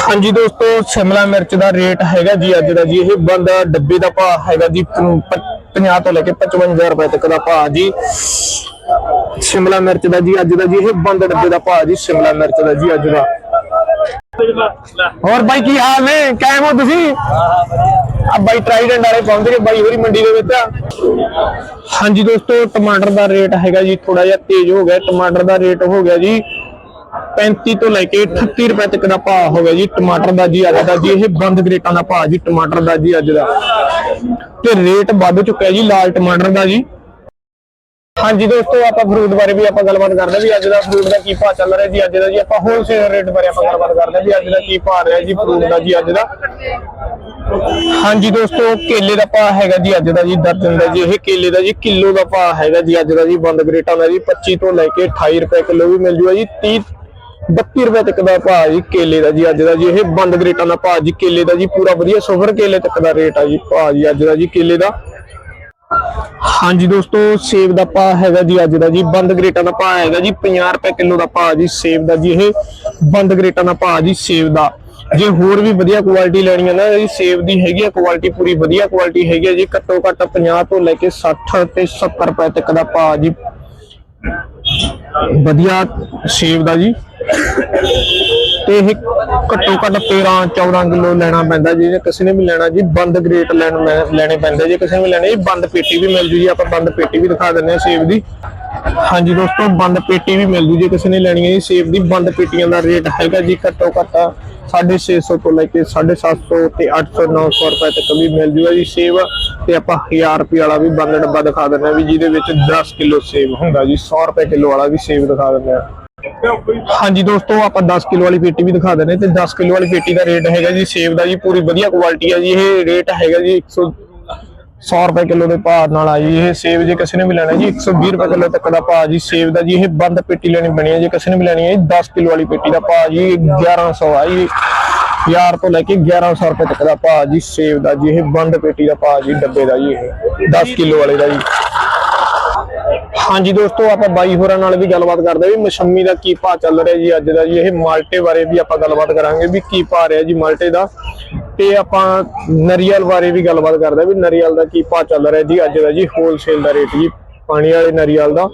ਹਾਂਜੀ ਦੋਸਤੋ, ਸ਼ਿਮਲਾ ਮਿਰਚ ਦਾ ਰੇਟ ਹੈਗਾ ਜੀ ਅੱਜ ਦਾ ਜੀ। ਇਹ ਬੰਦ ਡੱਬੇ ਦਾ ਭਾਅ ਹੈਗਾ ਜੀ 50 ਤੋਂ ਲੈ ਕੇ 55000 ਰੁਪਏ ਤੱਕ ਦਾ ਭਾਅ ਜੀ। ਸ਼ਿਮਲਾ ਮਿਰਚ ਦਾ ਜੀ, ਅੱਜ ਦਾ ਜੀ, ਇਹ ਬੰਦ ਡੱਬੇ ਦਾ ਭਾਅ ਜੀ, ਸ਼ਿਮਲਾ ਮਿਰਚ ਦਾ ਜੀ, ਅੱਜ ਦਾ। ਹੋਰ ਬਾਈ, ਕੀ ਹਾਲ ਨੇ? ਕਾਇਮ ਹੋ ਤੁਸੀਂ? ਆ ਬਾਈ ਟਰਾਈਡੈਂਟ ਵਾਲੇ ਪਹੁੰਚ ਗਏ ਬਾਈ, ਹੋਰੀ ਮੰਡੀ ਦੇ ਵਿੱਚ। ਹਾਂਜੀ ਦੋਸਤੋ, ਟਮਾਟਰ ਦਾ ਰੇਟ ਹੈਗਾ ਜੀ ਥੋੜਾ ਜਿਹਾ ਤੇਜ਼ ਹੋ ਗਿਆ, ਟਮਾਟਰ ਦਾ ਰੇਟ ਹੋ ਗਿਆ ਜੀ। 35 ਤੋਂ ਲੈ ਕੇ 38 ਰੁਪਏ ਤੱਕ ਦਾ ਭਾਅ ਹੋ ਗਿਆ ਜੀ, ਟਮਾਟਰ ਦਾ ਜੀ ਅੱਜ ਦਾ ਜੀ, ਇਹ ਬੰਦ ਗ੍ਰੇਟਾਂ ਦਾ ਭਾਅ ਜੀ, ਟਮਾਟਰ ਦਾ ਜੀ ਅੱਜ ਦਾ। ਤੇ ਰੇਟ ਵੱਧ ਚੁੱਕਿਆ ਜੀ, ਲਾਲ ਟਮਾਟਰ ਦਾ ਜੀ। ਹਾਂਜੀ ਦੋਸਤੋ, ਆਪਾਂ ਫਰੂਟ ਬਾਰੇ ਵੀ ਆਪਾਂ ਗੱਲਬਾਤ ਕਰਦੇ ਵੀ ਅੱਜ ਦਾ ਫਰੂਟ ਦਾ ਕੀ ਭਾਅ ਚੱਲ ਰਿਹਾ ਜੀ, ਅੱਜ ਦਾ ਜੀ ਆਪਾਂ ਹੋਲਸੇਲ ਰੇਟ ਬਾਰੇ ਆਪਾਂ ਗੱਲਬਾਤ ਕਰਦੇ ਵੀ ਅੱਜ ਦਾ ਕੀ ਭਾਅ ਰਿਹਾ ਜੀ ਫਰੂਟ ਦਾ ਜੀ ਅੱਜ ਦਾ। ਹਾਂਜੀ ਦੋਸਤੋ, ਕੇਲੇ ਦਾ ਭਾਅ ਹੈਗਾ ਜੀ ਅੱਜ ਦਾ ਜੀ ਦਰਜਨ ਦਾ ਜੀ, ਇਹ ਕੇਲੇ ਦਾ ਜੀ ਕਿਲੋ ਦਾ ਭਾਅ ਹੈਗਾ ਜੀ, ਅੱਜ ਦਾ ਜੀ, ਬੰਦ ਗ੍ਰੇਟਾਂ ਦਾ ਜੀ 25 ਤੋਂ ਲੈ ਕੇ 28 ਰੁਪਏ ਕਿਲੋ ਵੀ ਮਿਲ ਜੂਗਾ ਜੀ 30 32 ਰੁਪਏ ਤੱਕ ਦਾ ਭਾਅ ਜੀ ਕੇਲੇ ਦਾ ਜੀ ਅੱਜ ਦਾ ਜੀ, ਇਹ ਬੰਦ ਗ੍ਰੇਟਾਂ ਦਾ ਭਾਅ ਜੀ, ਕੇਲੇ ਦਾ ਜੀ, ਪੂਰਾ ਵਧੀਆ ਸੁਪਰ ਕੇਲੇ ਤੱਕ ਦਾ ਰੇਟ ਆ ਜੀ ਭਾਅ ਜੀ, ਅੱਜ ਦਾ ਜੀ ਕੇਲੇ ਦਾ। ਹਾਂਜੀ ਦੋਸਤੋ, ਸੇਬ ਦਾ ਭਾਅ ਹੈਗਾ ਜੀ ਅੱਜ ਦਾ ਜੀ, ਬੰਦ ਗ੍ਰੇਟਾਂ ਦਾ ਭਾਅ ਹੈਗਾ ਜੀ 50 ਰੁਪਏ ਕਿਲੋ ਦਾ ਭਾਅ ਜੀ ਸੇਬ ਦਾ ਜੀ, ਇਹ ਬੰਦ ਗ੍ਰੇਟਾਂ ਦਾ ਭਾਅ ਜੀ ਸੇਬ ਦਾ। ਜੇ ਹੋਰ ਵੀ ਵਧੀਆ ਕੁਆਲਿਟੀ ਲੈਣੀ ਹੈ ਨਾ ਜੀ ਸੇਬ ਦੀ ਹੈਗੀ ਆ ਕੁਆਲਿਟੀ ਪੂਰੀ ਵਧੀਆ ਕੁਆਲਿਟੀ ਹੈਗੀ ਆ ਜੀ, ਘੱਟੋ ਘੱਟ 50 ਤੋਂ ਲੈ ਕੇ 60 ਤੇ 70 ਰੁਪਏ ਤੱਕ ਦਾ ਭਾਅ ਜੀ। ਵਧੀਆ ਸੇਬ ਦਾ ਜੀ। ਤੇ ਇਹ ਘੱਟੋ ਘੱਟ 13 14 ਕਿਲੋ ਲੈਣਾ ਪੈਂਦਾ ਜੀ। ਜੇ ਕਿਸੇ ਨੇ ਵੀ ਲੈਣਾ ਜੀ, ਬੰਦ ਗ੍ਰੇਟ ਲੈਣ ਲੈਣੇ ਪੈਂਦੇ। ਜੇ ਕਿਸੇ ਨੇ ਵੀ ਲੈਣੇ ਜੀ ਬੰਦ ਪੇਟੀ ਵੀ ਮਿਲ ਜੂ ਜੀ। ਆਪਾਂ ਬੰਦ ਪੇਟੀ ਵੀ ਦਿਖਾ ਦਿੰਦੇ ਹਾਂ ਸੇਬ ਦੀ। ਹਾਂਜੀ ਦੋਸਤੋ, ਬੰਦ ਪੇਟੀ ਵੀ ਮਿਲ ਜੂ। ਜੇ ਕਿਸੇ ਨੇ ਲੈਣੀ ਹੈ ਜੀ ਸੇਬ ਦੀ, ਬੰਦ ਪੇਟੀਆਂ ਦਾ ਰੇਟ ਹੈਗਾ ਜੀ ਘੱਟੋ ਘੱਟ 650 ਤੋਂ ਲੈ ਕੇ 750 ਤੇ 800 900 ਰੁਪਏ ਤੱਕ ਵੀ ਮਿਲ ਜੂਗਾ ਜੀ ਸੇਬ ਤੇ ਆਪਾਂ 1000 ਰੁਪਏ ਵਾਲਾ ਵੀ ਬੰਦ ਡੱਬਾ ਦਿਖਾ ਦਿੰਦੇ ਹਾਂ ਵੀ ਜਿਹਦੇ ਵਿੱਚ 10 ਕਿਲੋ ਸੇਬ ਹੁੰਦਾ ਜੀ 100 ਰੁਪਏ ਕਿਲੋ ਵਾਲਾ ਵੀ ਸੇਬ ਦਿਖਾ ਦਿੰਦੇ ਹਾਂ। ਹਾਂਜੀ ਦੋਸਤੋ, ਆਪਾਂ 10 ਕਿਲੋ ਵਾਲੀ ਪੇਟੀ ਵੀ ਦਿਖਾ ਦਿੰਦੇ ਤੇ 10 ਕਿਲੋ ਵਾਲੀ ਪੇਟੀ ਦਾ ਰੇਟ ਹੈਗਾ ਜੀ ਸੇਬ ਦਾ ਜੀ, ਪੂਰੀ ਵਧੀਆ ਕੁਆਲਿਟੀ ਆ ਜੀ, ਇਹ ਰੇਟ ਹੈਗਾ ਜੀ 100 100 ਰੁਪਏ ਕਿਲੋ ਦੇ ਭਾਅ ਨਾਲ ਆ ਜੀ ਇਹ ਸੇਬ ਜੇ ਕਿਸੇ ਨੇ ਵੀ ਲੈਣਾ ਜੀ 120 ਰੁਪਏ ਕਿਲੋ ਤੱਕ ਦਾ ਭਾਅ ਜੀ, ਸੇਬ ਦਾ ਜੀ, ਇਹ ਬੰਦ ਪੇਟੀ ਲੈਣੀ ਬਣੀ ਹੈ, ਜੇ ਕਿਸੇ ਨੇ ਵੀ ਲੈਣੀ ਹੈ ਜੀ 10 ਕਿਲੋ ਵਾਲੀ ਪੇਟੀ ਦਾ ਭਾਅ ਜੀ 1100 ਆ ਜੀ। 1000 ਤੋਂ ਲੈ ਕੇ 1100 ਰੁਪਏ ਤੱਕ ਦਾ ਭਾਅ ਜੀ, ਸੇਬ ਦਾ ਜੀ, ਇਹ ਬੰਦ ਪੇਟੀ ਦਾ ਭਾਅ ਜੀ, ਡੱਬੇ ਦਾ ਜੀ, ਇਹ 10 ਕਿਲੋ ਵਾਲੇ ਦਾ ਜੀ। ਹਾਂਜੀ ਦੋਸਤੋ, ਆਪਾਂ ਬਾਈ ਹੋਰਾਂ ਨਾਲ ਵੀ ਗੱਲਬਾਤ ਕਰਦੇ ਵੀ ਮਸ਼ੰਮੀ ਦਾ ਕੀ ਭਾਅ ਚੱਲ ਰਿਹਾ ਜੀ ਅੱਜ ਦਾ ਜੀ, ਇਹ ਮਾਲਟੇ ਬਾਰੇ ਵੀ ਆਪਾਂ ਗੱਲਬਾਤ ਕਰਾਂਗੇ ਵੀ ਕੀ ਭਾਅ ਰਿਹਾ ਜੀ ਮਾਲਟੇ ਦਾ। ਤੇ ਆਪਾਂ ਨਰੀਅਲ ਬਾਰੇ ਵੀ ਗੱਲਬਾਤ ਕਰਦੇ ਵੀ ਨਰੀਅਲ ਦਾ ਕੀ ਭਾਅ ਚੱਲ ਰਿਹਾ ਜੀ ਅੱਜ ਦਾ ਜੀ ਹੋਲਸੇਲ ਦਾ ਰੇਟ ਜੀ, ਪਾਣੀ ਵਾਲੇ ਨਰੀਅਲ ਦਾ।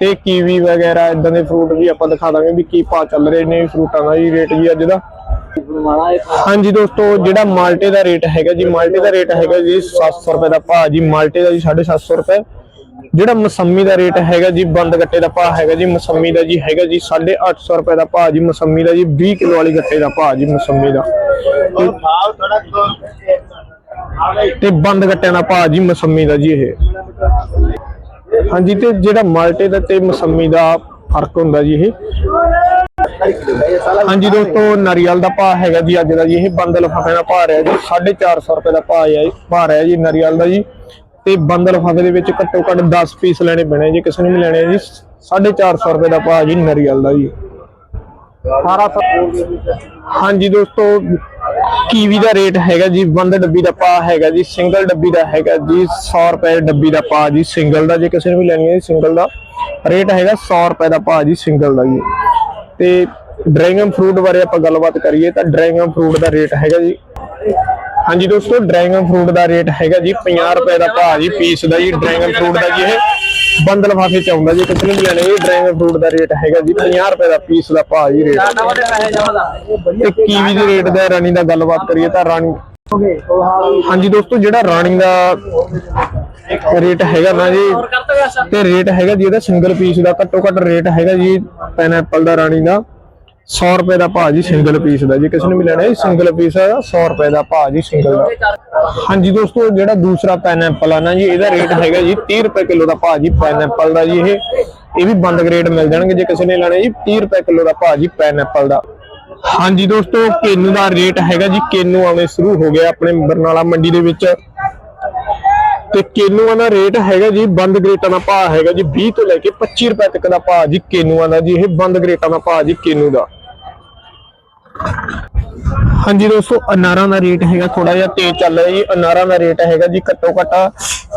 ਤੇ ਕੀਵੀ ਵਗੈਰਾ ਇਦਾਂ ਦੇ ਫਰੂਟ ਵੀ ਆਪਾਂ ਦਿਖਾ ਦਾਂਗੇ ਵੀ ਕੀ ਭਾਅ ਚੱਲ ਰਹੇ ਨੇ ਫਰੂਟਾਂ ਦਾ ਜੀ ਰੇਟ ਜੀ ਅੱਜ ਦਾ। ਹਾਂਜੀ ਦੋਸਤੋ, ਜਿਹੜਾ ਮਾਲਟੇ ਦਾ ਰੇਟ ਹੈਗਾ ਜੀ, ਮਾਲਟੇ ਦਾ ਰੇਟ ਹੈਗਾ ਜੀ 700 ਰੁਪਏ ਦਾ ਭਾਅ ਜੀ, ਮਾਲਟੇ ਦਾ ਜੀ 750 ਰੁਪਏ। ਜਿਹੜਾ ਮਸੰਮੀ ਦਾ ਰੇਟ ਹੈਗਾ ਜੀ, ਬੰਦ ਗੱਟੇ ਦਾ ਭਾਅ ਹੈਗਾ ਜੀ, ਮਸੰਮੀ ਦਾ ਜੀ ਹੈਗਾ ਜੀ 850 ਰੁਪਏ ਦਾ ਭਾਅ ਜੀ, ਮਸੰਮੀ ਦਾ ਜੀ 20 ਕਿਲੋ ਵਾਲੀ ਗੱਟੇ ਦਾ ਭਾਅ ਜੀ, ਮਸੰਮੀ ਦਾ। ਤੇ ਬੰਦ ਗੱਟਿਆਂ ਦਾ ਭਾਅ ਜੀ, ਮਸੰਮੀ ਦਾ ਜੀ ਇਹ। ਹਾਂਜੀ, ਤੇ ਜਿਹੜਾ ਮਾਲਟੇ ਦਾ ਤੇ ਮਸੰਮੀ ਦਾ ਫ਼ਰਕ ਹੁੰਦਾ ਜੀ ਇਹ। ਹਾਂਜੀ ਦੋਸਤੋ ਨਾਰੀਅਲ ਦਾ ਭਾਅ ਹੈਗਾ ਜੀ, ਅੱਜ ਦਾ ਜੀ ਇਹ ਬੰਦ ਲਫਾਫੇ ਦਾ ਭਾਅ ਰਿਹਾ ਜੀ 450 ਰੁਪਏ ਦਾ ਭਾਅ ਹੈ ਭਾਅ ਰਿਹਾ ਜੀ ਨਾਰੀਅਲ ਦਾ ਜੀ। ਤੇ ਬੰਦ ਲਫਾਫੇ ਦੇ ਵਿੱਚ ਘੱਟੋ ਘੱਟ 10 ਪੀਸ ਲੈਣੇ ਪੈਣੇ ਜੀ ਕਿਸੇ ਨੇ ਵੀ ਲੈਣੇ ਆ ਜੀ 450 ਰੁਪਏ ਦਾ ਭਾਅ ਜੀ ਨਾਰੀਅਲ ਦਾ ਜੀ। ਹਾਂਜੀ ਦੋਸਤੋ ਕੀਵੀ ਦਾ ਰੇਟ ਹੈਗਾ ਜੀ ਬੰਦ ਡੱਬੀ ਦਾ ਭਾਅ ਹੈਗਾ ਜੀ ਸਿੰਗਲ ਡੱਬੀ ਦਾ ਹੈਗਾ ਜੀ 100 ਰੁਪਏ ਡੱਬੀ ਦਾ ਭਾਅ ਜੀ ਸਿੰਗਲ ਦਾ ਜੇ ਕਿਸੇ ਨੇ ਵੀ ਲੈਣੀ ਹੈ ਸਿੰਗਲ ਦਾ। ਰੇਟ ਹੈਗਾ 100 ਰੁਪਏ ਦਾ ਭਾਅ ਜੀ ਸਿੰਗਲ ਦਾ ਜੀ। ਤੇ ਡਰੈਗਨ ਫਰੂਟ ਬਾਰੇ ਆਪਾਂ ਗੱਲਬਾਤ ਕਰੀਏ ਤਾਂ ਡਰੈਗਨ ਫਰੂਟ ਦਾ ਰੇਟ ਹੈਗਾ ਜੀ ਹਾਂਜੀ ਦੋਸਤੋ ਡਰੈਗਨ ਫਰੂਟ ਦਾ ਰੇਟ ਹੈਗਾ ਜੀ 50 ਰੁਪਏ ਦਾ ਭਾਅ ਜੀ ਪੀਸ ਦਾ ਜੀ ਡਰੈਗਨ ਫਰੂਟ ਦਾ ਜੀ ਇਹ। ਬੰਦ ਲਫਾਫੇ ਚ ਆਉਂਦਾ ਜੀ ਕਿਸੇ ਨੇ ਵੀ ਲੈਣੇ ਇਹ ਡਰੈਗਨ ਫਰੂਟ ਦਾ ਰੇਟ ਹੈਗਾ ਜੀ 50 ਰੁਪਏ ਦਾ ਪੀਸ ਦਾ ਭਾਅ ਜੀ ਰੇਟ ਤੇ ਕੀਵੀ ਦੇ ਰੇਟ ਦਾ ਰਾਣੀ ਦਾ ਗੱਲਬਾਤ ਕਰੀਏ ਤਾਂ ਰਾਣੀ। ਹਾਂਜੀ ਦੋਸਤੋ ਜਿਹੜਾ ਰਾਣੀ ਦਾ ਰੇਟ ਹੈਗਾ ਨਾ ਜੀ ਤੇ ਰੇਟ ਹੈਗਾ ਜੀ ਇਹਦਾ ਸਿੰਗਲ ਪੀਸ ਦਾ ਘੱਟੋ ਘੱਟ ਰੇਟ ਹੈਗਾ ਜੀ ਪਾਈਨਐਪਲ ਦਾ ਰਾਣੀ ਦਾ। 100 ਰੁਪਏ ਦਾ ਭਾਅ ਜੀ ਸਿੰਗਲ ਪੀਸ ਦਾ। ਜੇ ਕਿਸੇ ਨੇ ਵੀ ਲੈਣਾ ਹੈ ਸਿੰਗਲ ਪੀਸ ਦਾ 100 ਰੁਪਏ ਦਾ ਭਾਅ ਜੀ ਸਿੰਗਲ ਦਾ। ਹਾਂਜੀ ਦੋਸਤੋ, ਜਿਹੜਾ ਦੂਸਰਾ ਪਾਈਨਐਪਲ ਆ ਨਾ ਜੀ, ਇਹਦਾ ਰੇਟ ਹੈਗਾ ਜੀ 30 ਰੁਪਏ ਕਿਲੋ ਦਾ ਭਾਅ ਜੀ ਪਾਈਨਐਪਲ ਦਾ ਜੀ ਇਹ। ਇਹ ਵੀ ਬੰਦ ਗ੍ਰੇਡ ਮਿਲ ਜਾਣਗੇ, ਜੇ ਕਿਸੇ ਨੇ ਲੈਣਾ ਜੀ 30 ਰੁਪਏ ਕਿਲੋ ਦਾ ਭਾਅ ਜੀ ਪਾਈਨਐਪਲ ਦਾ। ਹਾਂਜੀ ਦੋਸਤੋ, ਕੇਨੂ ਦਾ ਰੇਟ ਹੈਗਾ ਜੀ, ਕੇਨੂ ਆਉਣੇ ਸ਼ੁਰੂ ਹੋ ਗਿਆ ਆਪਣੇ ਬਰਨਾਲਾ ਮੰਡੀ ਦੇ ਵਿੱਚ। ਤੇ ਕੇਨੂਆਂ ਦਾ ਰੇਟ ਹੈਗਾ ਜੀ, ਬੰਦ ਗ੍ਰੇਟਾਂ ਦਾ ਭਾਅ ਹੈਗਾ ਜੀ 20 ਤੋਂ ਲੈ ਕੇ 25 ਰੁਪਏ ਤੱਕ ਦਾ ਭਾਅ ਜੀ ਕੇਨੂਆਂ ਦਾ ਜੀ, ਇਹ ਬੰਦ ਗ੍ਰੇਟਾਂ ਦਾ ਭਾਅ ਜੀ ਕੇਨੂ ਦਾ। ਹਾਂਜੀ ਦੋਸਤੋ, ਅਨਾਰਾਂ ਦਾ ਰੇਟ ਹੈਗਾ ਥੋੜਾ ਜਿਹਾ ਤੇਜ਼ ਚੱਲ ਰਿਹਾ ਜੀ। ਅਨਾਰਾਂ ਦਾ ਰੇਟ ਹੈਗਾ ਜੀ ਘੱਟੋ ਘੱਟ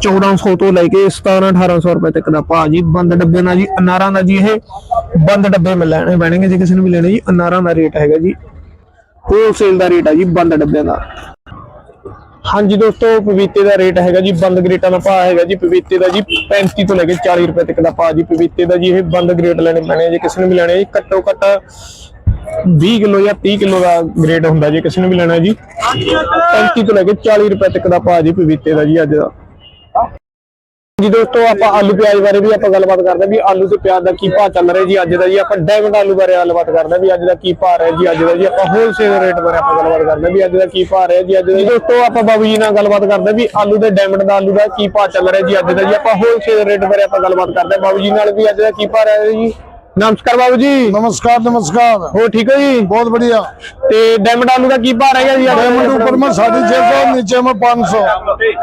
1400 ਤੋਂ ਲੈ ਕੇ 17 1800 ਰੁਪਏ ਤੱਕ ਦਾ ਭਾਅ ਜੀ। ਬੰਦ ਡੱਬੇ ਨਾਲ ਜੀ, ਅਨਾਰਾਂ ਦਾ ਜੀ ਇਹ ਬੰਦ ਡੱਬੇ ਮਿਲ ਲੈਣੇ ਪੈਣਗੇ ਜੇ ਕਿਸੇ ਨੂੰ ਵੀ ਲੈਣੇ ਜੀ, ਅਨਾਰਾਂ ਦਾ ਰੇਟ ਹੈਗਾ ਜੀ। ਹੋਲਸੇਲ ਦਾ ਰੇਟ ਹੈ ਜੀ ਬੰਦ ਡੱਬਿਆਂ ਦਾ। ਹਾਂਜੀ ਦੋਸਤੋ ਪਪੀਤੇ ਦਾ ਰੇਟ ਹੈਗਾ ਜੀ, ਬੰਦ ਗ੍ਰੇਟਾਂ ਦਾ ਭਾਅ ਹੈਗਾ ਜੀ ਪਪੀਤੇ ਦਾ ਜੀ 35 ਤੋਂ ਲੈ ਕੇ 40 ਰੁਪਏ ਤੱਕ ਦਾ ਭਾਅ ਜੀ। ਪਪੀਤੇ ਦਾ ਜੀ ਇਹ ਬੰਦ ਗ੍ਰੇਟ ਲੈਣੇ ਪੈਣੇ ਜੇ ਕਿਸੇ ਨੂੰ ਵੀ ਲੈਣੇ ਜੀ। ਘੱਟੋ ਘੱਟ 20 ਕਿਲੋ ਜਾਂ 30 ਕਿਲੋ ਦਾ ਗ੍ਰੇਡ ਹੁੰਦਾ ਜੇ ਕਿਸੇ ਨੂੰ ਵੀ ਲੈਣਾ ਜੀ। 35 ਤੋਂ ਲੈ ਕੇ 40 ਰੁਪਏ ਤੱਕ ਦਾ ਭਾਅ ਜੀ ਪਪੀਤੇ ਦਾ ਜੀ ਅੱਜ ਦਾ। ਜੀ ਦੋਸਤੋ, ਆਪਾਂ ਆਲੂ ਪਿਆਜ਼ ਬਾਰੇ ਵੀ ਆਪਾਂ ਗੱਲਬਾਤ ਕਰਦੇ ਵੀ ਆਲੂ ਤੇ ਪਿਆਜ਼ ਦਾ ਕੀ ਭਾਅ ਚੱਲ ਰਿਹਾ ਜੀ ਅੱਜ ਦਾ ਜੀ। ਆਪਾਂ ਡਾਇਮੰਡ ਆਲੂ ਬਾਰੇ ਗੱਲਬਾਤ ਕਰਦੇ ਹਾਂ ਵੀ ਅੱਜ ਦਾ ਕੀ ਭਾਅ ਰਿਹਾ ਜੀ, ਅੱਜ ਦਾ ਜੀ। ਆਪਾਂ ਹੋਲਸੇਲ ਰੇਟ ਬਾਰੇ ਆਪਾਂ ਗੱਲਬਾਤ ਕਰਦੇ ਹਾਂ ਵੀ ਅੱਜ ਦਾ ਕੀ ਭਾਅ ਰਿਹਾ ਜੀ, ਅੱਜ ਦਾ ਜੀ। ਦੋਸਤੋ, ਆਪਾਂ ਬਾਬੂ ਜੀ ਨਾਲ ਗੱਲਬਾਤ ਕਰਦੇ ਹਾਂ ਵੀ ਆਲੂ ਦੇ ਡਾਇਮੰਡ ਦਾ ਆਲੂ ਦਾ ਕੀ ਭਾਅ ਚੱਲ ਰਿਹਾ ਜੀ, ਅੱਜ ਦਾ ਜੀ। ਆਪਾਂ ਹੋਲਸੇਲ ਰੇਟ ਬਾਰੇ ਆਪਾਂ ਗੱਲਬਾਤ ਕਰਦੇ ਹਾਂ। ਬਾਬੂ ਜੀ ਨਾਲ ਵੀ ਅੱਜ ਦਾ ਕੀ ਭਾਅ ਰਿਹਾ ਜੀ? ਨਮਸਕਾਰ ਬਾਬੂ ਜੀ। ਨਮਸਕਾਰ ਨਮਸਕਾਰ। ਹੋ ਠੀਕ ਹੋ ਜੀ? ਬਹੁਤ ਵਧੀਆ। ਤੇ ਡਾਇਮੰਡ ਆਲੂ ਦਾ ਕੀ ਭਾਰ ਹੈਗਾ ਜੀ? ਡਾਇਮੰਡ ਉੱਪਰ ਮੈਂ 650 ਨੀਚੇ ਮੈਂ 500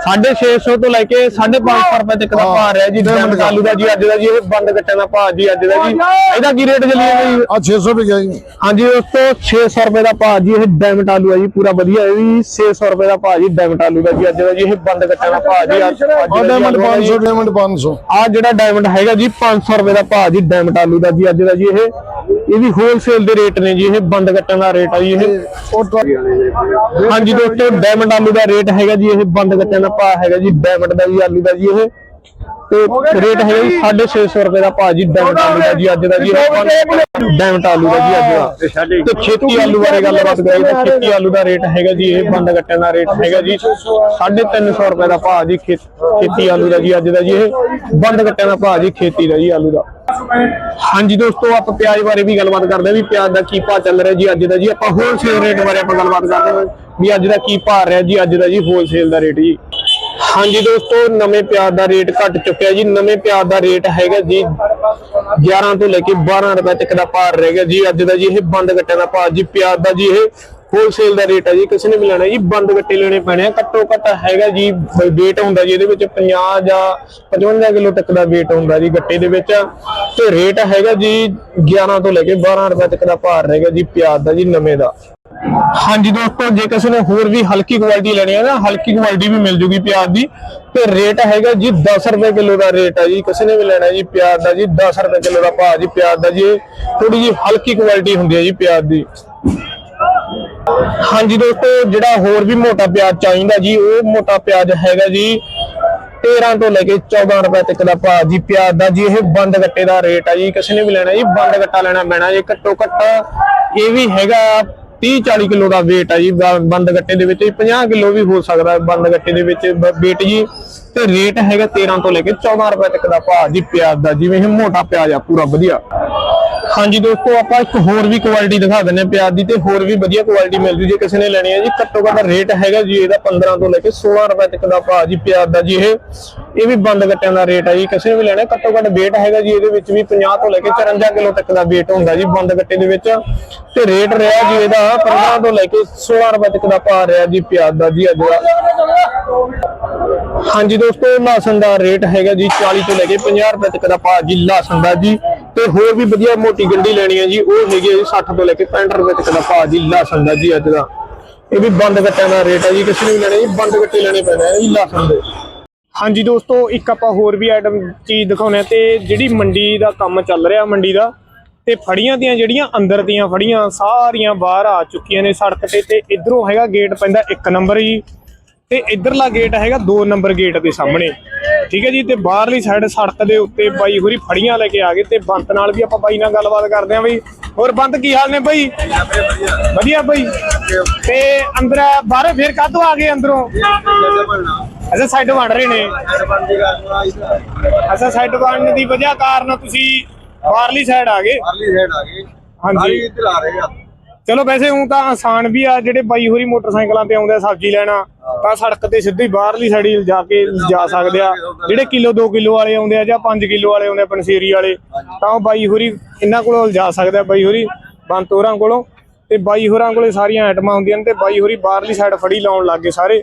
650 ਤੋਂ ਲੈ ਕੇ 550 ਰੁਪਏ ਤੱਕ ਦਾ ਭਾਅ ਰਿਹਾ ਜੀ। ਡਾਇਮੰਡ ਆਲੂ ਦਾ। ਜੀ ਅੱਜ ਦਾ ਜੀ ਇਹ ਬੰਦ ਕੱਟਾਂ ਦਾ ਭਾਅ ਜੀ ਅੱਜ ਦਾ ਜੀ। ਇਹਦਾ ਕੀ ਰੇਟ ਚੱਲੀ ਹੈ ਜੀ? ਆ 600 ਰੁਪਏ ਜੀ। ਹਾਂਜੀ ਉਸ ਤੋਂ 600 ਰੁਪਏ ਦਾ ਭਾਅ ਜੀ ਇਹ ਡਾਇਮੰਡ ਆਲੂ ਹੈ ਜੀ ਪੂਰਾ ਵਧੀਆ ਹੈ ਜੀ 600 ਰੁਪਏ ਦਾ ਭਾਅ ਜੀ ਡਾਇਮੰਡ ਆਲੂ ਦਾ ਜੀ ਅੱਜ ਦਾ ਜੀ ਇਹ ਬੰਦ ਕੱਟਾਂ ਦਾ ਭਾਅ ਜੀ ਅੱਜ ਡਾਇਮੰਡ 500 ਡਾਇਮੰਡ 500 ਆ ਜਿਹੜਾ ਡਾਇਮੰਡ ਹੈਗਾ ਜੀ 500 ਰੁਪਏ ਦਾ ਭਾਅ ਜੀ ਡਾਇਮੰਡ ਆਲੂ ਦਾ ਜੀ ਅੱਜ ਦਾ ਜੀ ਇਹ। ਇਹ ਵੀ ਹੋਲਸੇਲ ਦੇ ਰੇਟ ਨੇ ਜੀ ਇਹ ਬੰਦ ਕੱਟਣ ਦਾ ਰੇਟ ਆ ਜੀ ਇਹ। ਹਾਂਜੀ ਦੋਸਤੋ ਡਾਇਮੰਡ ਆਲੂ ਦਾ ਰੇਟ ਹੈਗਾ ਜੀ ਇਹ ਬੰਦ ਕੱਟਣ ਦਾ ਭਾਅ ਹੈਗਾ ਜੀ ਡਾਇਮੰਡ ਦਾ ਜੀ ਆਲੂ ਦਾ ਜੀ ਇਹ। ਤੇ ਰੇਟ ਹੈਗਾ ਜੀ 650 ਰੁਪਏ ਦਾ ਭਾਅ ਜੀ ਡਾਇਮੰਡ ਆਲੂ ਦਾ ਜੀ ਅੱਜ ਦਾ ਜੀ ਡਾਇਮੰਡ ਆਲੂ ਦਾ ਜੀ ਅੱਜ ਦਾ। ਤੇ ਛੇਤੀ ਆਲੂ ਬਾਰੇ ਗੱਲਬਾਤ ਕਰਾਈ ਤਾਂ ਛੇਤੀ ਆਲੂ ਦਾ ਰੇਟ ਹੈਗਾ ਜੀ ਇਹ ਬੰਦ ਕੱਟਣ ਦਾ ਰੇਟ ਹੈਗਾ ਜੀ 350 ਰੁਪਏ ਦਾ ਭਾਅ ਜੀ ਖੇਤੀ ਆਲੂ ਦਾ ਜੀ ਅੱਜ ਦਾ ਜੀ ਇਹ। ਬੰਦ ਕੱਟਣ ਦਾ ਭਾਅ ਜੀ ਖੇਤੀ ਦਾ ਜੀ ਆਲੂ ਦਾ। ਹਾਂਜੀ ਦੋਸਤੋ, ਆਪਾਂ ਪਿਆਜ਼ ਬਾਰੇ ਵੀ ਗੱਲਬਾਤ ਕਰਦੇ ਹਾਂ ਵੀ ਪਿਆਜ਼ ਦਾ ਕੀ ਭਾਅ ਚੱਲ ਰਿਹਾ ਜੀ, ਅੱਜ ਦਾ ਜੀ। ਆਪਾਂ ਹੋਲਸੇਲ ਰੇਟ ਬਾਰੇ ਆਪਾਂ ਗੱਲਬਾਤ ਕਰਦੇ ਹਾਂ ਵੀ ਅੱਜ ਦਾ ਕੀ ਭਾਅ ਰਿਹਾ ਜੀ, ਅੱਜ ਦਾ ਜੀ ਹੋਲਸੇਲ ਦਾ ਰੇਟ ਜੀ। ਹਾਂਜੀ ਦੋਸਤੋ, ਨਵੇਂ ਪਿਆਜ਼ ਦਾ ਰੇਟ ਘਟ ਚੁੱਕਿਆ ਜੀ। ਨਵੇਂ ਪਿਆਜ਼ ਦਾ ਰੇਟ ਹੈਗਾ ਜੀ 11 ਤੋਂ ਲੈ ਕੇ 12 ਰੁਪਏ ਤੱਕ ਦਾ ਭਾਅ ਗਿਆ ਜੀ। ਅੱਜ ਦਾ ਜੀ ਇਹ ਬੰਦ ਗੱਟਿਆਂ ਦਾ ਭਾਅ ਜੀ। ਪਿਆਜ਼ ਦਾ ਜੀ ਇਹ ਹੋਲਸੇਲ ਦਾ ਰੇਟ ਹੈ ਜੀ, ਕਿਸੇ ਨੇ ਵੀ ਲੈਣਾ ਜੀ, ਬੰਦ ਗੱਟੇ ਲੈਣੇ ਪੈਣੇ ਆ, ਘੱਟੋ ਘੱਟ ਹੈਗਾ ਜੀ, weight ਹੁੰਦਾ ਜੀ, ਇਹਦੇ ਵਿੱਚ 50 ਜਾਂ 55 ਕਿਲੋ ਤੱਕ ਦਾ weight ਹੁੰਦਾ ਜੀ ਗੱਟੇ ਦੇ ਵਿੱਚ। ਤੇ ਰੇਟ ਹੈਗਾ ਜੀ 11 ਤੋਂ ਲੈ ਕੇ 12 ਰੁਪਏ ਤੱਕ ਦਾ ਭਾਅ ਰਹੇਗਾ ਜੀ, ਪਿਆਜ਼ ਦਾ ਜੀ ਨਵੇਂ ਦਾ। ਹਾਂਜੀ ਦੋਸਤੋ, ਜੇ ਕਿਸੇ ਨੇ ਹੋਰ ਵੀ ਹਲਕੀ ਕੁਆਲਿਟੀ ਲੈਣੀ ਹੈ ਨਾ ਹਲਕੀ ਕੁਆਲਿਟੀ ਵੀ ਮਿਲ ਜੂਗੀ ਪਿਆਜ਼ ਦੀ। ਤੇ ਰੇਟ ਹੈਗਾ ਜੀ 10 ਰੁਪਏ ਕਿਲੋ ਦਾ ਰੇਟ ਹੈ ਜੀ, ਕਿਸੇ ਨੇ ਵੀ ਲੈਣਾ ਜੀ ਪਿਆਜ਼ ਦਾ ਜੀ 10 ਰੁਪਏ ਕਿਲੋ ਦਾ ਭਾਅ ਜੀ ਪਿਆਜ਼ ਦਾ ਜੀ ਥੋੜੀ ਜੀ ਹਲਕੀ ਕੁਆਲਿਟੀ ਹੁੰਦੀ ਹੈ ਜੀ ਪਿਆਜ਼ ਦੀ। ਹਾਂਜੀ ਦੋਸਤੋ, ਜਿਹੜਾ ਹੋਰ ਵੀ ਮੋਟਾ ਪਿਆਜ਼ ਚਾਹੀਦਾ ਜੀ, ਉਹ ਮੋਟਾ ਪਿਆਜ਼ ਹੈਗਾ ਜੀ 13 ਤੋਂ ਲੈ ਕੇ 14 ਰੁਪਏ ਤੱਕ ਦਾ ਭਾਅ ਜੀ, ਪਿਆਜ਼ ਦਾ ਜੀ, ਇਹ ਬੰਦ ਗੱਟੇ ਦਾ ਰੇਟ ਆ ਜੀ, ਕਿਸੇ ਨੇ ਵੀ ਲੈਣਾ ਜੀ, ਬੰਦ ਗੱਟਾ ਲੈਣਾ ਪੈਣਾ ਜੀ, ਘੱਟੋ ਘੱਟ ਇਹ ਵੀ ਹੈਗਾ 30 40 ਕਿਲੋ ਦਾ weight ਆ ਜੀ ਬੰਦ ਗੱਟੇ ਦੇ ਵਿੱਚ 50 ਕਿਲੋ ਵੀ ਹੋ ਸਕਦਾ ਬੰਦ ਗੱਟੇ ਦੇ ਵਿੱਚ ਬ- weight ਜੀ, ਤੇ ਰੇਟ ਹੈਗਾ 13 ਤੋਂ ਲੈ ਕੇ 14 ਰੁਪਏ ਤੱਕ ਦਾ ਭਾਅ ਜੀ, ਪਿਆਜ਼ ਦਾ, ਜਿਵੇਂ ਇਹ ਮੋਟਾ ਪਿਆਜ਼ ਆ, ਪੂਰਾ ਵਧੀਆ। ਹਾਂਜੀ ਦੋਸਤੋ, ਆਪਾਂ ਇੱਕ ਹੋਰ ਵੀ ਕੁਆਲਿਟੀ ਦਿਖਾ ਦਿੰਨੇ ਪਿਆਜ਼ ਦੀ ਤੇ ਹੋਰ ਵੀ ਵਧੀਆ ਕੁਆਲਿਟੀ ਮਿਲ ਜੂ ਜੇ ਕਿਸੇ ਨੇ ਲੈਣੀ ਹੈ ਜੀ। ਘੱਟੋ ਘੱਟ ਰੇਟ ਹੈਗਾ ਜੀ ਇਹਦਾ 15 ਤੋਂ ਲੈ ਕੇ 16 ਰੁਪਏ ਤੱਕ ਦਾ ਭਾਅ ਜੀ ਪਿਆਜ਼ ਦਾ ਜੀ ਇਹ। ਇਹ ਵੀ ਬੰਦ ਗੱਟਿਆਂ ਦਾ ਰੇਟ ਹੈ ਜੀ। ਕਿਸੇ ਨੇ ਵੀ ਲੈਣਾ, ਘੱਟੋ ਘੱਟ weight ਹੈਗਾ ਜੀ ਇਹਦੇ ਵਿੱਚ ਵੀ 50 ਤੋਂ ਲੈ ਕੇ 54 ਕਿਲੋ ਤੱਕ ਦਾ weight ਹੁੰਦਾ ਜੀ ਬੰਦ ਗੱਟੇ ਦੇ ਵਿੱਚ। ਤੇ ਰੇਟ ਰਿਹਾ ਜੀ ਇਹਦਾ 15 ਤੋਂ ਲੈ ਕੇ 16 ਰੁਪਏ ਤੱਕ ਦਾ ਭਾਅ ਰਿਹਾ ਜੀ ਪਿਆਜ਼ ਦਾ ਜੀ ਅੱਜ ਦਾ। ਹਾਂਜੀ ਦੋਸਤੋ ਲਾਸਨ ਦਾ ਰੇਟ ਹੈਗਾ ਜੀ 40 ਤੋਂ ਲੈ ਕੇ 50 ਰੁਪਏ ਤੱਕ ਦਾ ਭਾਅ ਜੀ ਲਾਸਨ ਦਾ ਜੀ। ਤੇ ਹੋਰ ਵੀ ਵਧੀਆ ਮੋਟੀ ਗੰਢੀ ਲੈਣੀ ਹੈ ਜੀ, ਉਹ ਹੈਗੀ ਹੈ ਜੀ 60 ਤੋਂ ਲੈ ਕੇ 65 ਰੁਪਏ ਤੱਕ ਦਾ ਭਾਅ ਜੀ, ਲਸਣ ਦਾ ਜੀ ਅੱਜ ਦਾ। ਇਹ ਵੀ ਬੰਦ ਗੱਟਿਆਂ ਦਾ ਰੇਟ ਹੈ ਜੀ, ਕਿਸੇ ਨੇ ਵੀ ਲੈਣਾ ਜੀ, ਬੰਦ ਗੱਟੇ ਲੈਣੇ ਪੈਣੇ ਜੀ, ਲਸਣ ਦੇ। ਹਾਂਜੀ ਦੋਸਤੋ, ਇੱਕ ਆਪਾਂ ਹੋਰ ਵੀ ਆਈਟਮ ਚੀਜ਼ ਦਿਖਾਉਣੇ ਤੇ ਜਿਹੜੀ ਮੰਡੀ ਦਾ ਕੰਮ ਚੱਲ ਰਿਹਾ ਮੰਡੀ ਦਾ, ਤੇ ਫੜੀਆਂ ਦੀਆਂ ਜਿਹੜੀਆਂ ਅੰਦਰ ਦੀਆਂ ਫੜੀਆਂ, ਸਾਰੀਆਂ ਬਾਹਰ ਆ ਚੁੱਕੀਆਂ ਨੇ ਸੜਕ ਤੇ ਤੇ ਇਧਰੋਂ ਹੈਗਾ ਗੇਟ ਪੈਂਦਾ 1 ਨੰਬਰ ਜੀ। ਤੇ ਇਧਰਲਾ ਗੇਟ ਹੈਗਾ 2 ਨੰਬਰ ਗੇਟ ਦੇ ਸਾਹਮਣੇ। ਠੀਕ ਹੈ ਜੀ ਤੇ ਬਾਹਰਲੀ ਸਾਈਡ ਸੜਕ ਦੇ ਉੱਤੇ ਬਾਈ ਹੋਰੀ ਫੜੀਆਂ ਲੈ ਕੇ ਆ ਗਏ ਤੇ ਬੰਤ ਨਾਲ ਵੀ ਆਪਾਂ ਬਾਈ ਨਾਲ ਗੱਲਬਾਤ ਕਰਦੇ ਆਂ ਬਈ। ਹੋਰ ਬੰਤ ਕੀ ਹਾਲ ਨੇ ਬਾਈ? ਵਧੀਆ ਬਾਈ। ਤੇ ਅੰਦਰ ਬਾਹਰ ਫੇਰ ਕਾਹਤੋਂ ਆ ਗਏ ਅੰਦਰੋਂ? ਅੱਛਾ ਸਾਈਡ ਬਣ ਰਹੇ ਨੇ। ਅੱਛਾ ਸਾਈਡ ਬਣਨ ਦੀ ਵਜ੍ਹਾ ਕਾਰਨ ਤੁਸੀਂ ਬਾਹਰਲੀ ਸਾਈਡ ਆ ਗਏ। ਹਾਂਜੀ। ਚਲੋ ਵੈਸੇ ਹੁਣ ਤਾਂ ਆਸਾਨ ਵੀ ਆ ਜਿਹੜੇ ਬਾਈ ਹੋਰੀ ਮੋਟਰਸਾਈਕਲਾਂ ਤੇ ਆਉਂਦੇ ਆ ਸਬਜ਼ੀ ਲੈਣਾ ਤਾਂ ਸੜਕ ਤੇ ਸਿੱਧੀ ਬਾਹਰਲੀ ਸਾਈਡ ਹੀ ਜਾ ਕੇ ਜਾ ਸਕਦੇ ਆ। ਜਿਹੜੇ ਕਿਲੋ 2 ਕਿਲੋ ਵਾਲੇ ਆਉਂਦੇ ਆ ਜਾਂ 5 ਕਿਲੋ ਵਾਲੇ ਆਉਂਦੇ ਆ ਪਨਸੇਰੀ ਵਾਲੇ ਤਾਂ ਉਹ ਬਾਈ ਹੋਰੀ ਇਹਨਾਂ ਕੋਲੋਂ ਜਾ ਸਕਦਾ ਬਾਈ ਹੋਰੀ ਬੰਤ ਹੋਰਾਂ ਕੋਲੋਂ। ਤੇ ਬਾਈ ਹੋਰਾਂ ਕੋਲੇ ਸਾਰੀਆਂ ਆਈਟਮਾਂ ਹੁੰਦੀਆਂ ਨੇ ਤੇ ਬਾਈ ਹੋਰੀ ਬਾਹਰਲੀ ਸਾਈਡ ਫੜੀ ਲਾਉਣ ਲੱਗ ਸਾਰੇ।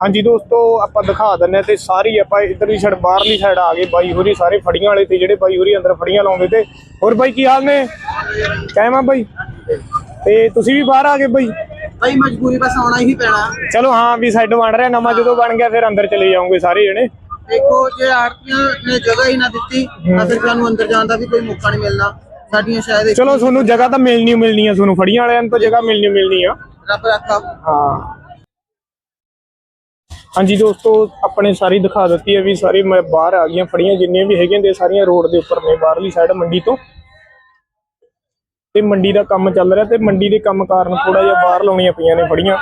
ਹਾਂਜੀ ਦੋਸਤੋ ਆਪਾਂ ਦਿਖਾ ਦਿੰਨੇ ਤੇ ਸਾਰੀ ਆਪਾਂ ਇਧਰਲੀ ਸਾਈਡ ਬਾਹਰਲੀ ਸਾਈਡ ਆ ਗਏ। ਬਾਈ ਹੋਰੀ ਸਾਰੇ ਫੜੀਆਂ ਵਾਲੇ ਤੇ ਜਿਹੜੇ ਬਾਈ ਹੋਰੀ ਅੰਦਰ ਫੜੀਆਂ ਲਾਉਂਦੇ ਤੇ। ਹੋਰ ਬਾਈ ਕੀ ਹਾਲ ਨੇ? ਕਹਿਮਾ ਬਾਈ? ਤੇ ਤੁਸੀਂ ਵੀ ਬਾਹਰ ਆ ਗਏ ਬਾਈ? ਭਾਈ ਮਜਬੂਰੀ ਬਸ ਆਉਣਾ ਹੀ ਪੈਣਾ। ਚਲੋ ਹਾਂ ਵੀ ਸਾਈਡ ਬਣ ਰਿਹਾ ਨਵਾਂ ਜਦੋਂ ਬਣ ਗਿਆ ਫਿਰ ਅੰਦਰ ਚਲੇ ਜਾਓਗੇ ਸਾਰੇ ਜਣੇ। ਦੇਖੋ ਜੇ ਆੜਤੀਆਂ ਨੇ ਜਗ੍ਹਾ ਹੀ ਨਾ ਦਿੱਤੀ ਤਾਂ ਫਿਰ ਸਾਨੂੰ ਅੰਦਰ ਜਾਣ ਦਾ ਵੀ ਕੋਈ ਮੌਕਾ ਨਹੀਂ ਮਿਲਣਾ। ਸਾਡੀਆਂ ਸ਼ਾਇਦ ਚਲੋ ਤੁਹਾਨੂੰ ਜਗ੍ਹਾ ਤਾਂ ਮਿਲਣੀ ਮਿਲਣੀ ਆ ਤੁਹਾਨੂੰ ਫੜੀਆਂ ਵਾਲਿਆਂ ਨੂੰ ਤਾਂ ਜਗ੍ਹਾ ਮਿਲਣੀ ਮਿਲਣੀ ਆ। ਰੱਬ ਰੱਖਾ। ਹਾਂ। ਹਾਂਜੀ ਦੋਸਤੋ, ਆਪਣੇ ਸਾਰੀ ਦਿਖਾ ਦਿੱਤੀ ਹੈ ਵੀ ਸਾਰੀ ਮੈਂ ਬਾਹਰ ਆ ਗਈਆਂ ਫੜੀਆਂ, ਜਿੰਨੀਆਂ ਵੀ ਹੈਗੀਆਂ ਨੇ ਸਾਰੀਆਂ ਰੋਡ ਦੇ ਉੱਪਰ ਨੇ, ਬਾਹਰਲੀ ਸਾਈਡ ਮੰਡੀ ਤੋਂ। ਤੇ ਮੰਡੀ ਦਾ ਕੰਮ ਚੱਲ ਰਿਹਾ ਤੇ ਮੰਡੀ ਦੇ ਕੰਮ ਕਾਰਨ ਥੋੜਾ ਜਿਹਾ ਬਾਹਰ ਲਾਉਣੀਆਂ ਪਈਆਂ ਨੇ ਫੜੀਆਂ।